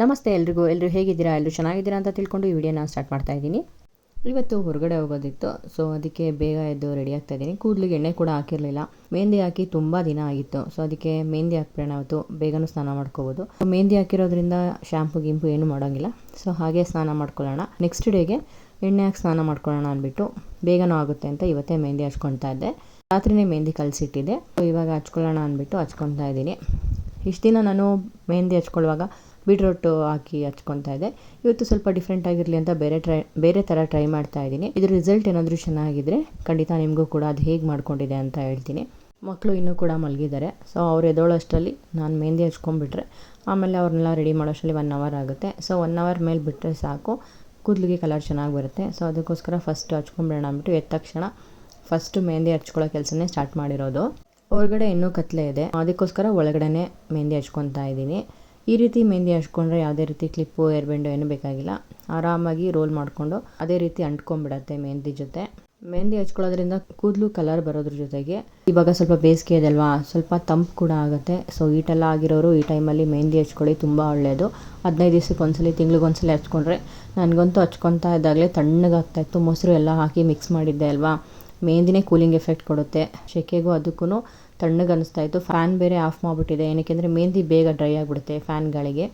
ನಮಸ್ತೆ ಎಲ್ರಿಗೂ ಎಲ್ಲರೂ ಹೇಗಿದ್ದೀರಾ? ಎಲ್ಲರೂ ಚೆನ್ನಾಗಿದ್ದೀರಾ ಅಂತ ತಿಳ್ಕೊಂಡು ಈ ವಿಡಿಯೋನ ಸ್ಟಾರ್ಟ್ ಮಾಡ್ತಾ ಇದ್ದೀನಿ. ಇವತ್ತು ಹೊರಗಡೆ ಹೋಗೋದಿತ್ತು ಸೊ ಅದಕ್ಕೆ ಬೇಗ ಎದ್ದು ರೆಡಿ ಆಗ್ತಾ ಇದ್ದೀನಿ. ಕೂದಲಿಗೆ ಎಣ್ಣೆ ಕೂಡ ಹಾಕಿರಲಿಲ್ಲ. ಮೆಹಂದಿ ಹಾಕಿ ತುಂಬ ದಿನ ಆಗಿತ್ತು ಸೊ ಅದಕ್ಕೆ ಮೆಹಂದಿ ಹಾಕ್ಬಿಡೋಣ ಅವತ್ತು ಬೇಗನೂ ಸ್ನಾನ ಮಾಡ್ಕೋಬೋದು. ಮೆಹಂದಿ ಹಾಕಿರೋದ್ರಿಂದ ಶ್ಯಾಂಪು ಗಿಂಪು ಏನೂ ಮಾಡೋಂಗಿಲ್ಲ. ಸೊ ಹಾಗೆ ಸ್ನಾನ ಮಾಡ್ಕೊಳ್ಳೋಣ. ನೆಕ್ಸ್ಟ್ ಡೇಗೆ ಎಣ್ಣೆ ಹಾಕಿ ಸ್ನಾನ ಮಾಡ್ಕೊಳ್ಳೋಣ ಅಂದ್ಬಿಟ್ಟು ಬೇಗನೂ ಆಗುತ್ತೆ ಅಂತ ಇವತ್ತೇ ಮೆಹಂದಿ ಹಚ್ಕೊಳ್ತಾ ಇದ್ದೆ. ರಾತ್ರಿನೇ ಮೆಹಂದಿ ಕಲಸಿಟ್ಟಿದ್ದೆ. ಸೊ ಇವಾಗ ಹಚ್ಕೊಳ್ಳೋಣ ಅಂದ್ಬಿಟ್ಟು ಹಚ್ಕೊತಾ ಇದ್ದೀನಿ. ಇಷ್ಟು ದಿನ ನಾನು ಮೆಹಂದಿ ಹಚ್ಕೊಳ್ಳುವಾಗ ಬೀಟ್ರೋಟು ಹಾಕಿ ಹಚ್ಕೊತಾ ಇದ್ದೆ ಇವತ್ತು ಸ್ವಲ್ಪ ಡಿಫ್ರೆಂಟ್ ಆಗಿರಲಿ ಅಂತ ಬೇರೆ ಟ್ರೈ, ಬೇರೆ ಥರ ಟ್ರೈ ಮಾಡ್ತಾ ಇದ್ದೀನಿ. ಇದ್ರ ರಿಸಲ್ಟ್ ಏನಾದರೂ ಚೆನ್ನಾಗಿದ್ದರೆ ಖಂಡಿತ ನಿಮಗೂ ಕೂಡ ಅದು ಹೇಗೆ ಮಾಡ್ಕೊಂಡಿದೆ ಅಂತ ಹೇಳ್ತೀನಿ. ಮಕ್ಕಳು ಇನ್ನೂ ಕೂಡ ಮಲಗಿದ್ದಾರೆ. ಸೊ ಅವ್ರು ಎದೋಳಷ್ಟಲ್ಲಿ ನಾನು ಮೆಹಂದಿ ಹಚ್ಕೊಂಡ್ಬಿಟ್ರೆ, ಆಮೇಲೆ ಅವ್ರನ್ನೆಲ್ಲ ರೆಡಿ ಮಾಡೋಷ್ಟರಲ್ಲಿ ಒನ್ ಅವರ್ ಆಗುತ್ತೆ. ಸೊ ಒನ್ ಅವರ್ ಮೇಲೆ ಬಿಟ್ಟರೆ ಸಾಕು. ಕೂದಲಿಗೆ ಕಲರ್ ಚೆನ್ನಾಗಿ ಬರುತ್ತೆ. ಸೊ ಅದಕ್ಕೋಸ್ಕರ ಫಸ್ಟ್ ಹಚ್ಕೊಂಬಿಡೋಣ ಅಂದ್ಬಿಟ್ಟು ಎದ್ದ ತಕ್ಷಣ ಫಸ್ಟು ಮೆಹಂದಿ ಹಚ್ಕೊಳ್ಳೋ ಕೆಲಸನೇ ಸ್ಟಾರ್ಟ್ ಮಾಡಿರೋದು. ಹೊರಗಡೆ ಇನ್ನೂ ಕತ್ಲೆ ಇದೆ. ಅದಕ್ಕೋಸ್ಕರ ಒಳಗಡೆ ಮೆಹಂದಿ ಹಚ್ಕೊತಾ ಇದ್ದೀನಿ. ಈ ರೀತಿ ಮೆಹಂದಿ ಹಚ್ಕೊಂಡ್ರೆ ಯಾವುದೇ ರೀತಿ ಕ್ಲಿಪ್ಪು ಏರ್ಬೆಂಡು ಏನೂ ಬೇಕಾಗಿಲ್ಲ. ಆರಾಮಾಗಿ ರೋಲ್ ಮಾಡಿಕೊಂಡು ಅದೇ ರೀತಿ ಅಂಟ್ಕೊಂಡ್ಬಿಡತ್ತೆ ಮೆಹಂದಿ ಜೊತೆ. ಮೆಹಂದಿ ಹಚ್ಕೊಳ್ಳೋದ್ರಿಂದ ಕೂದಲು ಕಲರ್ ಬರೋದ್ರ ಜೊತೆಗೆ ಇವಾಗ ಸ್ವಲ್ಪ ಬೇಸಿಗೆ ಇದೆಲ್ವಾ ಸ್ವಲ್ಪ ತಂಪು ಕೂಡ ಆಗುತ್ತೆ. ಸೊ ಈಟೆಲ್ಲ ಆಗಿರೋರು ಈ ಟೈಮಲ್ಲಿ ಮೆಹಂದಿ ಹಚ್ಕೊಳ್ಳಿ, ತುಂಬ ಒಳ್ಳೆಯದು ಹದಿನೈದು ದಿವ್ಸಕ್ಕೆ ಒಂದ್ಸಲಿ, ತಿಂಗ್ಳಿಗೆ ಒಂದ್ಸಲಿ ಹಚ್ಕೊಂಡ್ರೆ ನನಗಂತೂ ಹಚ್ಕೊತಾ ಇದ್ದಾಗಲೇ ತಣ್ಣಗಾಗ್ತಾಯಿತ್ತು ಮೊಸರು ಎಲ್ಲ ಹಾಕಿ ಮಿಕ್ಸ್ ಮಾಡಿದ್ದೆ ಅಲ್ವಾ. ಮೆಹಂದಿನೇ ಕೂಲಿಂಗ್ ಎಫೆಕ್ಟ್ ಕೊಡುತ್ತೆ. ಸೆಕೆಗೂ ಅದಕ್ಕೂ ತಣ್ಣಗೆ ಅನಿಸ್ತಾ ಇತ್ತು. ಫ್ಯಾನ್ ಬೇರೆ ಆಫ್ ಮಾಡಿಬಿಟ್ಟಿದೆ. ಏನಕ್ಕೆ ಅಂದರೆ ಮೆಹಂದಿ ಬೇಗ ಡ್ರೈ ಆಗಿಬಿಡುತ್ತೆ ಫ್ಯಾನ್ ಗಾಳಿಗೆ.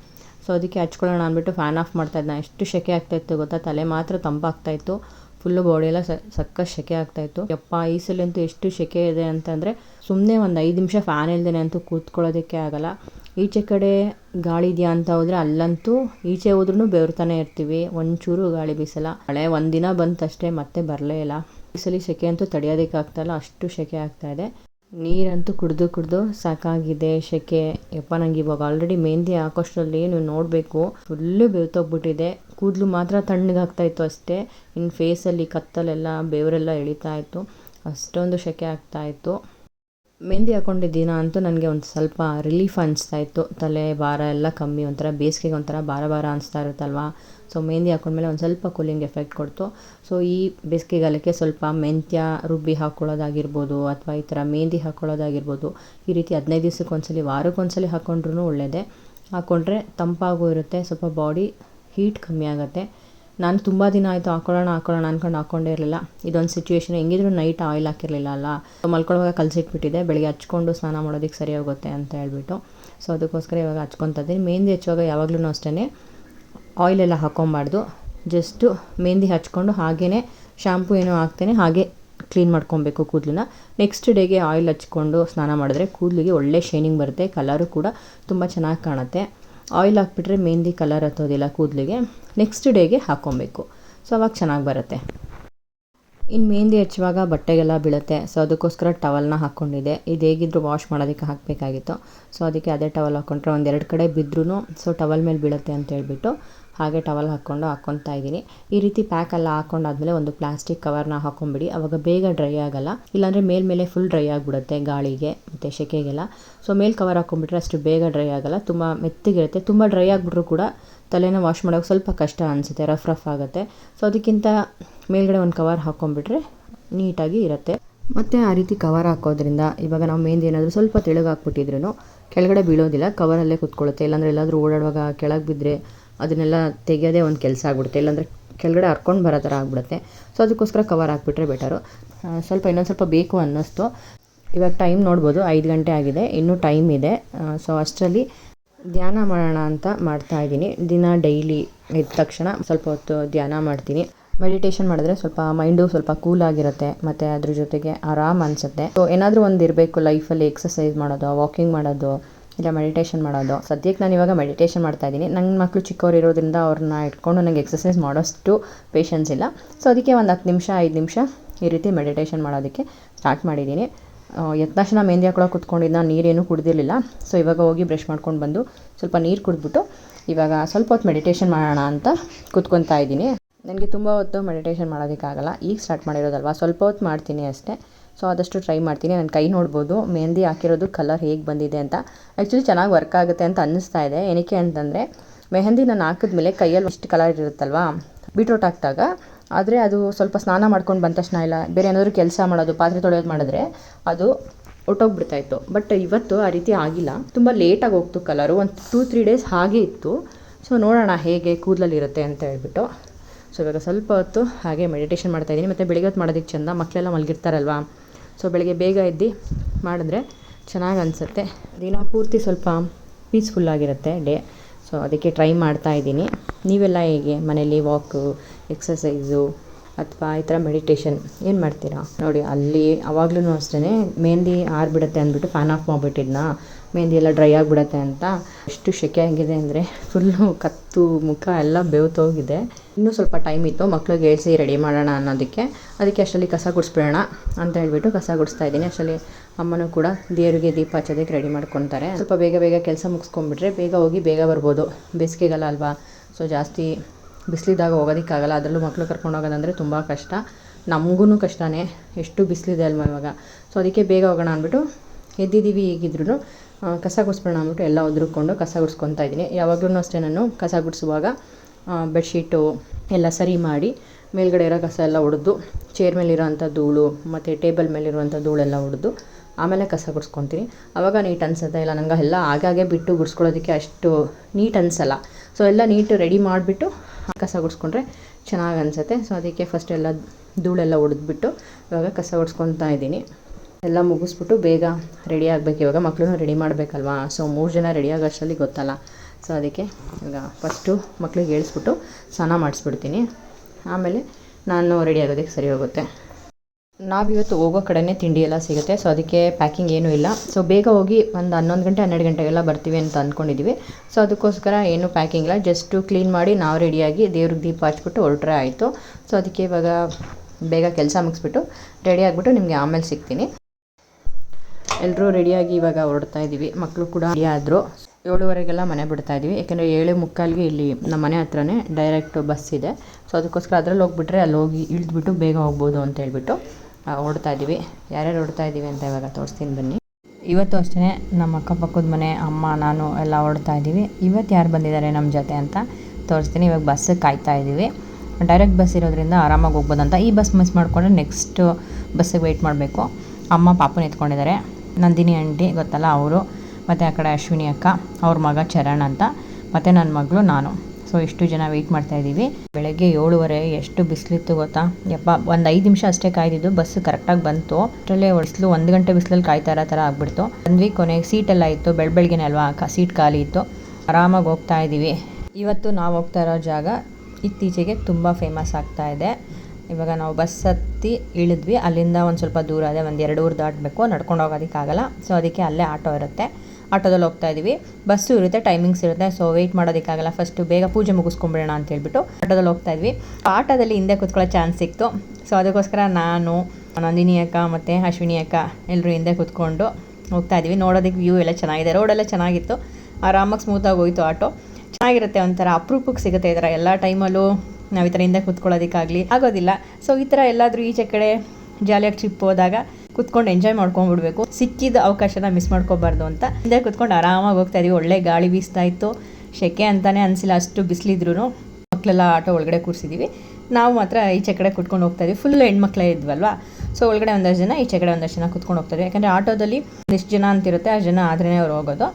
ಸೊ ಅದಕ್ಕೆ ಹಚ್ಕೊಳ್ಳೋಣ ಅಂದ್ಬಿಟ್ಟು ಫ್ಯಾನ್ ಆಫ್ ಮಾಡ್ತಾ ಇದ್ದೆ ಎಷ್ಟು ಸೆಕೆ ಆಗ್ತಾಯಿತ್ತು ಗೊತ್ತಾ? ತಲೆ ಮಾತ್ರ ತಂಪಾಗ್ತಾಯಿತ್ತು ಫುಲ್ಲು ಬಾಡಿ ಎಲ್ಲ ಸಕ್ಕ ಸೆಕೆ ಆಗ್ತಾಯಿತ್ತು ಯಪ್ಪ, ಈ ಸಲ ಅಂತೂ ಎಷ್ಟು ಸೆಕೆ ಇದೆ ಅಂತಂದರೆ ಸುಮ್ಮನೆ ಒಂದು ಐದು ನಿಮಿಷ ಫ್ಯಾನ್ ಇಲ್ದೇ ಅಂತೂ ಕೂತ್ಕೊಳ್ಳೋದಕ್ಕೆ ಆಗಲ್ಲ. ಈಚೆ ಕಡೆ ಗಾಳಿ ಇದೆಯಾ ಅಂತ ಹೋದರೆ ಅಲ್ಲಂತೂ ಈಚೆ ಹೋದ್ರೂ ಬೆವರ್ತಾನೆ ಇರ್ತೀವಿ. ಒಂಚೂರು ಗಾಳಿ ಬೀಸಲ್ಲ. ಮಳೆ ಒಂದಿನ ಬಂತಷ್ಟೇ ಮತ್ತೆ ಬರಲೇ ಇಲ್ಲ. ಈ ಸಲ ಸೆಕೆ ಅಂತೂ ತಡೆಯೋದಕ್ಕೆ ಆಗ್ತಾಯಿಲ್ಲ ಅಷ್ಟು ಸೆಕೆ ಆಗ್ತಾಯಿದೆ ನೀರಂತೂ ಕುಡಿದು ಕುಡಿದು ಸಾಕಾಗಿದೆ. ಸೆಕೆ ಯಪ್ಪ ನಂಗೆ ಇವಾಗ ಆಲ್ರೆಡಿ ಮೆಹಂದಿ ಹಾಕೋಷ್ಟರಲ್ಲಿ ನೀವು ನೋಡಬೇಕು. ಫುಲ್ಲು ಬೆವ್ತೋಗ್ಬಿಟ್ಟಿದೆ. ಕೂದಲು ಮಾತ್ರ ತಣ್ಣಗಾಗ್ತಾಯಿತ್ತು ಅಷ್ಟೇ. ಇನ್ನು ಫೇಸಲ್ಲಿ ಕತ್ತಲೆಲ್ಲ, ಬೆವರೆಲ್ಲ ಎಳಿತಾ ಇತ್ತು. ಅಷ್ಟೊಂದು ಸೆಕೆ ಆಗ್ತಾಯಿತ್ತು ಮೆಹಂದಿ ಹಾಕೊಂಡಿದ್ದ ದಿನ ಅಂತೂ ನನಗೆ ಒಂದು ಸ್ವಲ್ಪ ರಿಲೀಫ್ ಅನಿಸ್ತಾ ಇತ್ತು. ತಲೆ, ಭಾರ ಎಲ್ಲ ಕಮ್ಮಿ, ಒಂಥರ ಬೇಸಿಗೆಗೆ ಒಂಥರ ಭಾರ ಭಾರ ಅನಿಸ್ತಾ ಇರುತ್ತಲ್ವ? ಸೊ ಮೆಹಂದಿ ಹಾಕೊಂಡ್ಮೇಲೆ ಒಂದು ಸ್ವಲ್ಪ ಕೂಲಿಂಗ್ ಎಫೆಕ್ಟ್ ಕೊಡ್ತು. ಸೊ ಈ ಬೇಸಿಗೆಗಾಲಕ್ಕೆ ಸ್ವಲ್ಪ ಮೆಂತ್ಯ, ರುಬ್ಬಿ ಹಾಕ್ಕೊಳ್ಳೋದಾಗಿರ್ಬೋದು ಅಥವಾ ಈ ಥರ ಮೆಹಂದಿ ಹಾಕ್ಕೊಳ್ಳೋದಾಗಿರ್ಬೋದು ಈ ರೀತಿ ಹದಿನೈದು ಒಂದ್ಸಲಿ ವಾರಕ್ಕೊಂದ್ಸಲಿ ಹಾಕ್ಕೊಂಡ್ರೂ ಒಳ್ಳೆಯದೇ ಹಾಕ್ಕೊಂಡ್ರೆ ತಂಪಾಗೂ ಇರುತ್ತೆ, ಸ್ವಲ್ಪ ಬಾಡಿ ಹೀಟ್ ಕಮ್ಮಿ ಆಗುತ್ತೆ. ನಾನು ತುಂಬ ದಿನ ಆಯಿತು ಹಾಕೊಳ್ಳೋಣ ಹಾಕೊಳ್ಳೋಣ ಅಂದ್ಕೊಂಡು ಹಾಕ್ಕೊಂಡೇ ಇರಲಿಲ್ಲ. ಇದೊಂದು ಸಿಚುವೇಶನ್ ಹೆಂಗಿದ್ರು ನೈಟ್ ಆಯಿಲ್ ಹಾಕಿರಲಿಲ್ಲ ಅಲ್ಲ. ಮಲ್ಕೊಳ್ಳುವಾಗ ಕಲಸಿಟ್ಬಿಟ್ಟಿದೆ. ಬೆಳಗ್ಗೆ ಹಚ್ಕೊಂಡು ಸ್ನಾನ ಮಾಡೋದಕ್ಕೆ ಸರಿ ಹೋಗುತ್ತೆ ಅಂತ ಹೇಳ್ಬಿಟ್ಟು. ಸೊ ಅದಕ್ಕೋಸ್ಕರ ಇವಾಗ ಹಚ್ಕೊತಾ ಇದ್ದೀನಿ. ಮೆಹಂದಿ ಹಚ್ಚುವಾಗ ಯಾವಾಗಲೂ ಅಷ್ಟೇ ಆಯಿಲೆಲ್ಲ ಹಾಕ್ಕೊಬಾರ್ದು ಜಸ್ಟು ಮೆಹಂದಿ ಹಚ್ಕೊಂಡು ಹಾಗೇ ಶ್ಯಾಂಪು ಏನೋ ಹಾಕ್ತೇನೆ, ಹಾಗೆ ಕ್ಲೀನ್ ಮಾಡ್ಕೊಬೇಕು ಕೂದಲನ್ನ. ನೆಕ್ಸ್ಟ್ ಡೇಗೆ ಆಯಿಲ್ ಹಚ್ಕೊಂಡು ಸ್ನಾನ ಮಾಡಿದ್ರೆ ಕೂದಲಿಗೆ ಒಳ್ಳೆ ಶೈನಿಂಗ್ ಬರುತ್ತೆ ಕಲರು ಕೂಡ ತುಂಬ ಚೆನ್ನಾಗಿ ಕಾಣುತ್ತೆ. ಆಯಿಲ್ ಹಾಕ್ಬಿಟ್ರೆ ಮೆಹಂದಿ ಕಲರ್ ಹತ್ತೋದಿಲ್ಲ ಕೂದಲಿಗೆ. ನೆಕ್ಸ್ಟ್ ಡೇಗೆ ಹಾಕ್ಕೊಬೇಕು. ಸೊ ಅವಾಗ ಚೆನ್ನಾಗಿ ಬರುತ್ತೆ. ಇನ್ನು ಮೆಹಂದಿ ಹಚ್ಚುವಾಗ ಬಟ್ಟೆಗೆಲ್ಲ ಬೀಳುತ್ತೆ. ಸೊ ಅದಕ್ಕೋಸ್ಕರ ಟವಲ್ನ ಹಾಕ್ಕೊಂಡಿದ್ದೆ ಇದು ಹೇಗಿದ್ರು ವಾಶ್ ಮಾಡೋದಕ್ಕೆ ಹಾಕಬೇಕಾಗಿತ್ತು. ಸೊ ಅದಕ್ಕೆ ಅದೇ ಟವಲ್ ಹಾಕ್ಕೊಂಡ್ರೆ ಒಂದೆರಡು ಕಡೆ ಬಿದ್ದರೂ ಸೊ ಟವಲ್ ಮೇಲೆ ಬೀಳುತ್ತೆ ಅಂತ ಹೇಳ್ಬಿಟ್ಟು ಹಾಗೆ ಟವಲ್ ಹಾಕ್ಕೊಂಡು ಹಾಕ್ಕೊತಾ ಇದ್ದೀನಿ. ಈ ರೀತಿ ಪ್ಯಾಕ್ ಎಲ್ಲ ಹಾಕ್ಕೊಂಡಾದ್ಮೇಲೆ ಒಂದು ಪ್ಲಾಸ್ಟಿಕ್ ಕವರ್ನ ಹಾಕೊಂಬಿಡಿ. ಅವಾಗ ಬೇಗ ಡ್ರೈ ಆಗಲ್ಲ. ಇಲ್ಲಾಂದರೆ ಮೇಲ್ಮೇಲೆ ಫುಲ್ ಡ್ರೈ ಆಗಿಬಿಡುತ್ತೆ ಗಾಳಿಗೆ ಮತ್ತು ಸೆಕೆಗೆಲ್ಲ. ಸೊ ಮೇಲ್ ಕವರ್ ಹಾಕ್ಕೊಂಬಿಟ್ರೆ ಅಷ್ಟು ಬೇಗ ಡ್ರೈ ಆಗಲ್ಲ. ತುಂಬ ಮೆತ್ತಗಿರುತ್ತೆ. ತುಂಬ ಡ್ರೈ ಆಗಿಬಿಟ್ರೂ ಕೂಡ ತಲೆನ ವಾಶ್ ಮಾಡೋಕೆ ಸ್ವಲ್ಪ ಕಷ್ಟ ಅನಿಸುತ್ತೆ. ರಫ್ ರಫ್ ಆಗುತ್ತೆ. ಸೊ ಅದಕ್ಕಿಂತ ಮೇಲ್ಗಡೆ ಒಂದು ಕವರ್ ಹಾಕ್ಕೊಂಬಿಟ್ರೆ ನೀಟಾಗಿ ಇರುತ್ತೆ. ಮತ್ತು ಆ ರೀತಿ ಕವರ್ ಹಾಕೋದ್ರಿಂದ ಇವಾಗ ನಾವು ಮೆಹಂದಿ ಏನಾದರೂ ಸ್ವಲ್ಪ ತೆಳುಗಾಕ್ಬಿಟ್ಟಿದ್ರೂ ಕೆಳಗಡೆ ಬೀಳೋದಿಲ್ಲ. ಕವರಲ್ಲೇ ಕುತ್ಕೊಳ್ಳುತ್ತೆ. ಇಲ್ಲಾಂದರೆ ಎಲ್ಲಾದರೂ ಓಡಾಡುವಾಗ ಕೆಳಗೆ ಬಿದ್ದರೆ ಅದನ್ನೆಲ್ಲ ತೆಗೆಯೋದೇ ಒಂದು ಕೆಲಸ ಆಗ್ಬಿಡುತ್ತೆ. ಇಲ್ಲಾಂದರೆ ಕೆಳಗಡೆ ಹರ್ಕೊಂಡು ಬರೋ ಥರ ಆಗ್ಬಿಡುತ್ತೆ. ಸೊ ಅದಕ್ಕೋಸ್ಕರ ಕವರ್ ಹಾಕ್ಬಿಟ್ರೆ ಬೆಟರು ಸ್ವಲ್ಪ ಇನ್ನೊಂದು ಸ್ವಲ್ಪ ಬೇಕು ಅನ್ನಿಸ್ತು ಇವಾಗ ಟೈಮ್ ನೋಡ್ಬೋದು, ಐದು ಗಂಟೆ ಆಗಿದೆ. ಇನ್ನೂ ಟೈಮ್ ಇದೆ. ಸೊ ಅಷ್ಟರಲ್ಲಿ ಧ್ಯಾನ ಮಾಡೋಣ ಅಂತ ಮಾಡ್ತಾ ಇದ್ದೀನಿ. ದಿನ ಡೈಲಿ ಎದ್ದ ತಕ್ಷಣ ಸ್ವಲ್ಪ ಹೊತ್ತು ಧ್ಯಾನ ಮಾಡ್ತೀನಿ. ಮೆಡಿಟೇಷನ್ ಮಾಡಿದ್ರೆ ಸ್ವಲ್ಪ ಮೈಂಡು ಸ್ವಲ್ಪ ಕೂಲ್ ಆಗಿರುತ್ತೆ. ಮತ್ತು ಅದ್ರ ಜೊತೆಗೆ ಆರಾಮ್ ಅನಿಸುತ್ತೆ. ಸೊ ಏನಾದರೂ ಒಂದು ಇರಬೇಕು ಲೈಫಲ್ಲಿ ಎಕ್ಸಸೈಸ್ ಮಾಡೋದು ವಾಕಿಂಗ್ ಮಾಡೋದು ಇಲ್ಲ ಮೆಡಿಟೇಷನ್ ಮಾಡೋದು. ಸದ್ಯಕ್ಕೆ ನಾನು ಇವಾಗ ಮೆಡಿಟೇಷನ್ ಮಾಡ್ತಾ ಇದ್ದೀನಿ. ನನ್ನ ಮಕ್ಕಳು ಚಿಕ್ಕವ್ರು ಇರೋದ್ರಿಂದ ಅವ್ರನ್ನ ಇಟ್ಕೊಂಡು ನನಗೆ ಎಕ್ಸಸೈಸ್ ಮಾಡೋಷ್ಟು ಪೇಷನ್ಸ್ ಇಲ್ಲ. ಸೊ ಅದಕ್ಕೆ ಒಂದು ಹತ್ತು ನಿಮಿಷ, ಐದು ನಿಮಿಷ ಈ ರೀತಿ ಮೆಡಿಟೇಷನ್ ಮಾಡೋದಕ್ಕೆ ಸ್ಟಾರ್ಟ್ ಮಾಡಿದ್ದೀನಿ. ಎದ್ದ ತಕ್ಷಣ ಮೆಹಂದಿ ಹಾಕೊಳಕ್ಕೆ ಕುತ್ಕೊಂಡಿದ್ದ ನೀರೇನು ಕುಡ್ದಿರಲಿಲ್ಲ. ಸೊ ಇವಾಗ ಹೋಗಿ ಬ್ರಷ್ ಮಾಡ್ಕೊಂಡು ಬಂದು ಸ್ವಲ್ಪ ನೀರು ಕುಡಿದ್ಬಿಟ್ಟು ಇವಾಗ ಸ್ವಲ್ಪ ಹೊತ್ತು ಮೆಡಿಟೇಷನ್ ಮಾಡೋಣ ಅಂತ ಕುತ್ಕೊತಾ ಇದ್ದೀನಿ. ನನಗೆ ತುಂಬ ಹೊತ್ತು ಮೆಡಿಟೇಷನ್ ಮಾಡೋದಕ್ಕಾಗಲ್ಲ. ಈಗ ಸ್ಟಾರ್ಟ್ ಮಾಡಿರೋದಲ್ವ? ಸ್ವಲ್ಪ ಹೊತ್ತು ಮಾಡ್ತೀನಿ ಅಷ್ಟೇ. ಸೊ ಆದಷ್ಟು ಟ್ರೈ ಮಾಡ್ತೀನಿ. ನನ್ನ ಕೈ ನೋಡ್ಬೋದು. ಮೆಹಂದಿ ಹಾಕಿರೋದು ಕಲರ್ ಹೇಗೆ ಬಂದಿದೆ ಅಂತ. ಆ್ಯಕ್ಚುಲಿ ಚೆನ್ನಾಗಿ ವರ್ಕ್ ಆಗುತ್ತೆ ಅಂತ ಅನ್ನಿಸ್ತಾ ಇದೆ. ಏನಕ್ಕೆ ಅಂತಂದರೆ ಮೆಹಂದಿ ನಾನು ಹಾಕಿದ್ಮೇಲೆ ಕೈಯಲ್ಲಿ ಇಷ್ಟು ಕಲರ್ ಇರುತ್ತಲ್ವ? ಬೀಟ್ರೋಟ್ ಹಾಕಿದಾಗ. ಆದರೆ ಅದು ಸ್ವಲ್ಪ ಸ್ನಾನ ಮಾಡ್ಕೊಂಡು ಬಂದ ತಕ್ಷಣ ಇಲ್ಲ, ಬೇರೆ ಏನಾದರೂ ಕೆಲಸ ಮಾಡೋದು, ಪಾತ್ರೆ ತೊಳೆಯೋದು ಮಾಡಿದ್ರೆ ಅದು ಇತ್ತು. ಬಟ್ ಇವತ್ತು ಆ ರೀತಿ ಆಗಿಲ್ಲ. ತುಂಬ ಲೇಟಾಗಿ ಹೋಗ್ತು ಕಲರು ಒಂದು ಟೂ ತ್ರೀ ಡೇಸ್ ಹಾಗೆ ಇತ್ತು. ಸೊ ನೋಡೋಣ ಹೇಗೆ ಕೂದಲಲ್ಲಿರುತ್ತೆ ಅಂತ ಹೇಳ್ಬಿಟ್ಟು. ಸೊ ಇವಾಗ ಸ್ವಲ್ಪ ಹೊತ್ತು ಹಾಗೆ ಮೆಡಿಟೇಷನ್ ಮಾಡ್ತಾಯಿದ್ದೀನಿ ಮತ್ತು ಬೆಳಿಗ್ಗೆ ಹೊತ್ತು ಮಾಡೋದಕ್ಕೆ ಚೆಂದ. ಮಕ್ಕಳೆಲ್ಲ ಮಲಗಿರ್ತಾರಲ್ವಾ? ಸೊ ಬೆಳಗ್ಗೆ ಬೇಗ ಎದ್ದು ಮಾಡಿದ್ರೆ ಚೆನ್ನಾಗಿ ಅನಿಸುತ್ತೆ. ದಿನ ಪೂರ್ತಿ ಸ್ವಲ್ಪ ಪೀಸ್ಫುಲ್ಲಾಗಿರುತ್ತೆ ಡೇ ಸೊ ಅದಕ್ಕೆ ಟ್ರೈ ಮಾಡ್ತಾ ಇದ್ದೀನಿ. ನೀವೆಲ್ಲ ಹೇಗೆ? ಮನೇಲಿ ವಾಕು ಎಕ್ಸಸೈಸು ಅಥವಾ ಈ ಥರ ಮೆಡಿಟೇಷನ್ ಏನು ಮಾಡ್ತೀರಾ? ನೋಡಿ, ಅಲ್ಲಿ ಅವಾಗ್ಲೂ ಅಷ್ಟೇ ಮೆಹಂದಿ ಆರ್ಬಿಡುತ್ತೆ ಅಂದ್ಬಿಟ್ಟು ಫ್ಯಾನ್ ಆಫ್ ಮಾಡಿಬಿಟ್ಟಿದ್ನಾ? ಮೆಹಂದಿ ಎಲ್ಲ ಡ್ರೈ ಆಗಿಬಿಡತ್ತೆ ಅಂತ. ಎಷ್ಟು ಸೆಕೆ ಆಗಿದೆ ಅಂದರೆ ಫುಲ್ಲು ಕತ್ತು, ಮುಖ ಎಲ್ಲ ಬೆವ್ತೋಗಿದೆ ಇನ್ನೂ ಸ್ವಲ್ಪ ಟೈಮ್ ಇತ್ತು, ಮಕ್ಳಿಗೆ ಹೇಳಿಸಿ ರೆಡಿ ಮಾಡೋಣ ಅನ್ನೋದಕ್ಕೆ. ಅದಕ್ಕೆ ಅಷ್ಟರಲ್ಲಿ ಕಸ ಗುಡಿಸ್ಬಿಡೋಣ ಅಂತ ಹೇಳಿಬಿಟ್ಟು ಕಸ ಗುಡಿಸ್ತಾ ಇದ್ದೀನಿ. ಅಷ್ಟರಲ್ಲಿ ಅಮ್ಮನೂ ಕೂಡ ದೇವರಿಗೆ ದೀಪ ಹಚ್ಚೋದಕ್ಕೆ ರೆಡಿ ಮಾಡ್ಕೊತಾರೆ. ಸ್ವಲ್ಪ ಬೇಗ ಬೇಗ ಕೆಲಸ ಮುಗಿಸ್ಕೊಂಡ್ಬಿಟ್ರೆ ಬೇಗ ಹೋಗಿ ಬೇಗ ಬರ್ಬೋದು. ಬೇಸಿಗೆಗಾಲ ಅಲ್ವಾ? ಸೊ ಜಾಸ್ತಿ ಬಿಸಿಲಿದ್ದಾಗ ಹೋಗೋದಕ್ಕಾಗಲ್ಲ. ಅದರಲ್ಲೂ ಮಕ್ಕಳು ಕರ್ಕೊಂಡು ಹೋಗೋದಂದರೆ ತುಂಬ ಕಷ್ಟ. ನಮಗೂ ಕಷ್ಟನೇ. ಎಷ್ಟು ಬಿಸಿಲಿದೆ ಅಲ್ವಾ ಇವಾಗ? ಸೊ ಅದಕ್ಕೆ ಬೇಗ ಹೋಗೋಣ ಅಂದ್ಬಿಟ್ಟು ಎದ್ದಿದ್ದೀವಿ ಹೇಗಿದ್ರು ಕಸ ಗುಡಿಸ್ಬಿಡೋಣ ಅಂದ್ಬಿಟ್ಟು ಎಲ್ಲ ಒದ್ರುಕೊಂಡು ಕಸ ಗುಡಿಸ್ಕೊತಾ ಇದ್ದೀನಿ. ಯಾವಾಗಲೂ ಅಷ್ಟೇ ನಾನು ಕಸ ಗುಡಿಸುವಾಗ ಬೆಡ್ಶೀಟು ಎಲ್ಲ ಸರಿ ಮಾಡಿ ಮೇಲ್ಗಡೆ ಇರೋ ಕಸ ಎಲ್ಲ ಹೊಡೆದು ಚೇರ್ ಮೇಲಿರೋಂಥ ಧೂಳು ಮತ್ತು ಟೇಬಲ್ ಮೇಲಿರುವಂಥ ಧೂಳೆಲ್ಲ ಹೊಡೆದು ಆಮೇಲೆ ಕಸ ಗುಡಿಸ್ಕೊತೀನಿ. ಆವಾಗ ನೀಟ್ ಅನ್ಸುತ್ತೆ. ಇಲ್ಲ ನನಗೆ ಎಲ್ಲ ಆಗಾಗೆ ಬಿಟ್ಟು ಗುಡಿಸ್ಕೊಳ್ಳೋದಕ್ಕೆ ಅಷ್ಟು ನೀಟ್ ಅನ್ಸಲ್ಲ. ಸೊ ಎಲ್ಲ ನೀಟ್ ರೆಡಿ ಮಾಡಿಬಿಟ್ಟು ಕಸ ಗುಡಿಸ್ಕೊಂಡ್ರೆ ಚೆನ್ನಾಗಿ ಅನಿಸುತ್ತೆ. ಸೊ ಅದಕ್ಕೆ ಫಸ್ಟ್ ಎಲ್ಲ ಧೂಳೆಲ್ಲ ಹೊಡೆದ್ಬಿಟ್ಟು ಇವಾಗ ಕಸ ಗುಡಿಸ್ಕೊತಾ ಇದ್ದೀನಿ. ಎಲ್ಲ ಮುಗಿಸ್ಬಿಟ್ಟು ಬೇಗ ರೆಡಿ ಆಗಬೇಕು. ಇವಾಗ ಮಕ್ಕಳು ರೆಡಿ ಮಾಡಬೇಕಲ್ವಾ? ಸೊ ಮೂರು ಜನ ರೆಡಿ ಆಗೋಷ್ಟರಲ್ಲಿ ಗೊತ್ತಲ್ಲ. ಸೊ ಅದಕ್ಕೆ ಈಗ ಫಸ್ಟು ಮಕ್ಳಿಗೆ ಹೇಳಿಸ್ಬಿಟ್ಟು ಸ್ನಾನ ಮಾಡಿಸ್ಬಿಡ್ತೀನಿ. ಆಮೇಲೆ ನಾನು ರೆಡಿ ಆಗೋದಕ್ಕೆ ಸರಿ ಹೋಗುತ್ತೆ. ನಾವಿವತ್ತು ಹೋಗೋ ಕಡೆನೇ ತಿಂಡಿ ಎಲ್ಲ ಸಿಗುತ್ತೆ. ಸೊ ಅದಕ್ಕೆ ಪ್ಯಾಕಿಂಗ್ ಏನೂ ಇಲ್ಲ. ಸೊ ಬೇಗ ಹೋಗಿ ಒಂದು ಹನ್ನೊಂದು ಗಂಟೆ, ಹನ್ನೆರಡು ಗಂಟೆಗೆಲ್ಲ ಬರ್ತೀವಿ ಅಂತ ಅಂದ್ಕೊಂಡಿದ್ದೀವಿ ಸೊ ಅದಕ್ಕೋಸ್ಕರ ಏನೂ ಪ್ಯಾಕಿಂಗ್ ಇಲ್ಲ. ಜಸ್ಟು ಕ್ಲೀನ್ ಮಾಡಿ ನಾವು ರೆಡಿಯಾಗಿ ದೇವ್ರಿಗೆ ದೀಪ ಹಚ್ಬಿಟ್ಟು ಹೊರಟ್ರೆ ಆಯಿತು. ಸೊ ಅದಕ್ಕೆ ಇವಾಗ ಬೇಗ ಕೆಲಸ ಮುಗಿಸ್ಬಿಟ್ಟು ರೆಡಿ ಆಗಿಬಿಟ್ಟು ನಿಮಗೆ ಆಮೇಲೆ ಸಿಗ್ತೀನಿ. ಎಲ್ಲರೂ ರೆಡಿಯಾಗಿ ಇವಾಗ ಹೊರಡ್ತಾ ಇದ್ದೀವಿ. ಮಕ್ಕಳು ಕೂಡ ಆದರು. ಏಳುವರೆಗೆಲ್ಲ ಮನೆ ಬಿಡ್ತಾ ಇದ್ದೀವಿ. ಯಾಕೆಂದರೆ ಏಳು ಮುಕ್ಕಾಲಿಗೆ ಇಲ್ಲಿ ನಮ್ಮ ಮನೆ ಹತ್ರನೇ ಡೈರೆಕ್ಟ್ ಬಸ್ ಇದೆ. ಸೊ ಅದಕ್ಕೋಸ್ಕರ ಅದ್ರಲ್ಲಿ ಹೋಗ್ಬಿಟ್ರೆ ಅಲ್ಲಿ ಹೋಗಿ ಇಳಿದ್ಬಿಟ್ಟು ಬೇಗ ಹೋಗ್ಬೋದು ಅಂತ ಹೇಳ್ಬಿಟ್ಟು ಓಡ್ತಾ ಇದ್ದೀವಿ. ಯಾರ್ಯಾರು ಓಡ್ತಾ ಇದ್ದೀವಿ ಅಂತ ಇವಾಗ ತೋರಿಸ್ತೀನಿ ಬನ್ನಿ. ಇವತ್ತು ಅಷ್ಟೇ ನಮ್ಮ ಅಕ್ಕಪಕ್ಕದ ಮನೆ, ಅಮ್ಮ, ನಾನು ಎಲ್ಲ ಓಡ್ತಾ ಇದ್ದೀವಿ. ಇವತ್ತು ಯಾರು ಬಂದಿದ್ದಾರೆ ನಮ್ಮ ಜೊತೆ ಅಂತ ತೋರಿಸ್ತೀನಿ. ಇವಾಗ ಬಸ್ಸಿಗೆ ಕಾಯ್ತಾ ಇದ್ದೀವಿ. ಡೈರೆಕ್ಟ್ ಬಸ್ ಇರೋದ್ರಿಂದ ಆರಾಮಾಗಿ ಹೋಗ್ಬೋದಂತ. ಈ ಬಸ್ ಮಿಸ್ ಮಾಡಿಕೊಂಡ್ರೆ ನೆಕ್ಸ್ಟ್ ಬಸ್ಸಿಗೆ ವೆಯ್ಟ್ ಮಾಡಬೇಕು. ಅಮ್ಮ ಪಾಪನ ಎತ್ಕೊಂಡಿದ್ದಾರೆ ನಂದಿನಿ ಆಂಟಿ ಗೊತ್ತಲ್ಲ ಅವರು, ಮತ್ತು ಆ ಕಡೆ ಅಶ್ವಿನಿ ಅಕ್ಕ, ಅವ್ರ ಮಗ ಚರಣ್ ಅಂತ, ಮತ್ತು ನನ್ನ ಮಗಳು ನಾನು. ಸೊ ಇಷ್ಟು ಜನ ವೆಯ್ಟ್ ಮಾಡ್ತಾ ಇದ್ದೀವಿ. ಬೆಳಗ್ಗೆ ಏಳುವರೆ, ಎಷ್ಟು ಬಿಸಿಲಿತ್ತು ಗೊತ್ತಾ? ಯಪ್ಪ, ಒಂದು ಐದು ನಿಮಿಷ ಅಷ್ಟೇ ಕಾಯ್ದಿದ್ದು, ಬಸ್ ಕರೆಕ್ಟಾಗಿ ಬಂತು. ಅಷ್ಟರಲ್ಲೇ ಬಿಸಿಲು ಒಂದು ಗಂಟೆ ಬಿಸಿಲಲ್ಲಿ ಕಾಯ್ತಾ ಇರೋ ಥರ ಆಗ್ಬಿಡ್ತು. ಬಂದ್ವಿ ಕೊನೆಗೆ ಸೀಟೆಲ್ಲ ಇತ್ತು ಬೆಳ ಬೆಳಗ್ಗೆನೇ ಅಲ್ವಾ ಸೀಟ್ ಖಾಲಿ ಇತ್ತು. ಆರಾಮಾಗಿ ಹೋಗ್ತಾ ಇದ್ದೀವಿ. ಇವತ್ತು ನಾವು ಹೋಗ್ತಾ ಇರೋ ಜಾಗ ಇತ್ತೀಚೆಗೆ ತುಂಬ ಫೇಮಸ್ ಆಗ್ತಾ ಇದೆ. ಇವಾಗ ನಾವು ಬಸ್ ಹತ್ತಿ ಇಳಿದ್ವಿ. ಅಲ್ಲಿಂದ ಒಂದು ಸ್ವಲ್ಪ ದೂರ ಅದೇ ಒಂದು ಎರಡು ಊರು ದಾಟಬೇಕು. ನಡ್ಕೊಂಡು ಹೋಗೋದಕ್ಕಾಗಲ್ಲ. ಸೊ ಅದಕ್ಕೆ ಅಲ್ಲೇ ಆಟೋ ಇರುತ್ತೆ. ಆಟೋದಲ್ಲಿ ಹೋಗ್ತಾ ಇದ್ದೀವಿ ಬಸ್ಸು ಇರುತ್ತೆ ಟೈಮಿಂಗ್ಸ್ ಇರುತ್ತೆ. So weight ಮಾಡೋದಕ್ಕಾಗಲ್ಲ. ಫಸ್ಟು ಬೇಗ ಪೂಜೆ ಮುಗಿಸ್ಕೊಂಬಿಡೋಣ ಅಂತ ಹೇಳ್ಬಿಟ್ಟು ಆಟೋದಲ್ಲಿ ಹೋಗ್ತಾ ಇದ್ವಿ. ಆಟೋದಲ್ಲಿ ಹಿಂದೆ ಕೂತ್ಕೊಳ್ಳೋ ಚಾನ್ಸ್ ಸಿಕ್ತು. ಸೊ ಅದಕ್ಕೋಸ್ಕರ ನಾನು, ನಂದಿನಿ ಅಕ್ಕ ಮತ್ತು ಅಶ್ವಿನಿ ಅಕ್ಕ ಎಲ್ಲರೂ ಹಿಂದೆ ಕೂತ್ಕೊಂಡು ಹೋಗ್ತಾ ಇದ್ವಿ. ನೋಡೋದಕ್ಕೆ ವ್ಯೂ ಎಲ್ಲ ಚೆನ್ನಾಗಿದೆ. ರೋಡೆಲ್ಲ ಚೆನ್ನಾಗಿತ್ತು. ಆರಾಮಾಗಿ ಸ್ಮೂತಾಗಿ ಹೋಯ್ತು ಆಟೋ. ಚೆನ್ನಾಗಿರುತ್ತೆ ಒಂಥರ ಅಪರೂಪಕ್ಕೆ ಸಿಗುತ್ತೆ ಈ ಥರ ಎಲ್ಲ ಟೈಮಲ್ಲೂ ನಾವು ಈ ಥರ ಹಿಂದೆ ಕೂತ್ಕೊಳ್ಳೋದಕ್ಕಾಗಲಿ ಆಗೋದಿಲ್ಲ. ಸೊ ಈ ಥರ ಎಲ್ಲಾದರೂ ಈಚೆ ಕಡೆ ಜಾಲಿಯಾಗಿ ಟ್ರಿಪ್ ಹೋದಾಗ ಕುತ್ಕೊಂಡು ಎಂಜಾಯ್ ಮಾಡ್ಕೊಂಡ್ಬಿಡ್ಬೇಕು ಸಿಕ್ಕಿದ ಅವಕಾಶನ ಮಿಸ್ ಮಾಡ್ಕೋಬಾರ್ದು ಅಂತ. ಹಿಂದೆ ಕುತ್ಕೊಂಡು ಆರಾಮಾಗಿ ಹೋಗ್ತಾ ಇದೀವಿ. ಒಳ್ಳೆ ಗಾಳಿ ಬೀಸ್ತಾ ಇತ್ತು. ಶೆಕೆ ಅಂತಾನೆ ಅನಿಸಿಲ್ಲ ಅಷ್ಟು ಬಿಸಿಲಿದ್ರು ಮಕ್ಕಳೆಲ್ಲ ಆಟೋ ಒಳಗಡೆ ಕೂರಿಸಿದ್ದೀವಿ ನಾವು ಮಾತ್ರ ಈಚೆ ಕಡೆ ಕುತ್ಕೊಂಡು ಹೋಗ್ತಾ ಇದ್ವಿ. ಫುಲ್ ಹೆಣ್ಮಕ್ಳೇ ಇದ್ವಲ್ವಾ? ಸೊ ಒಳಗಡೆ ಒಂದಷ್ಟು ಜನ, ಈಚೆ ಕಡೆ ಒಂದಷ್ಟು ಜನ ಕುತ್ಕೊಂಡು ಹೋಗ್ತಾ ಇದ್ವಿ ಯಾಕಂದರೆ ಆಟೋದಲ್ಲಿ ಎಷ್ಟು ಜನ ಅಂತಿರುತ್ತೆ ಅಷ್ಟು ಜನ ಆದ್ರೇ ಅವ್ರು ಹೋಗೋದು.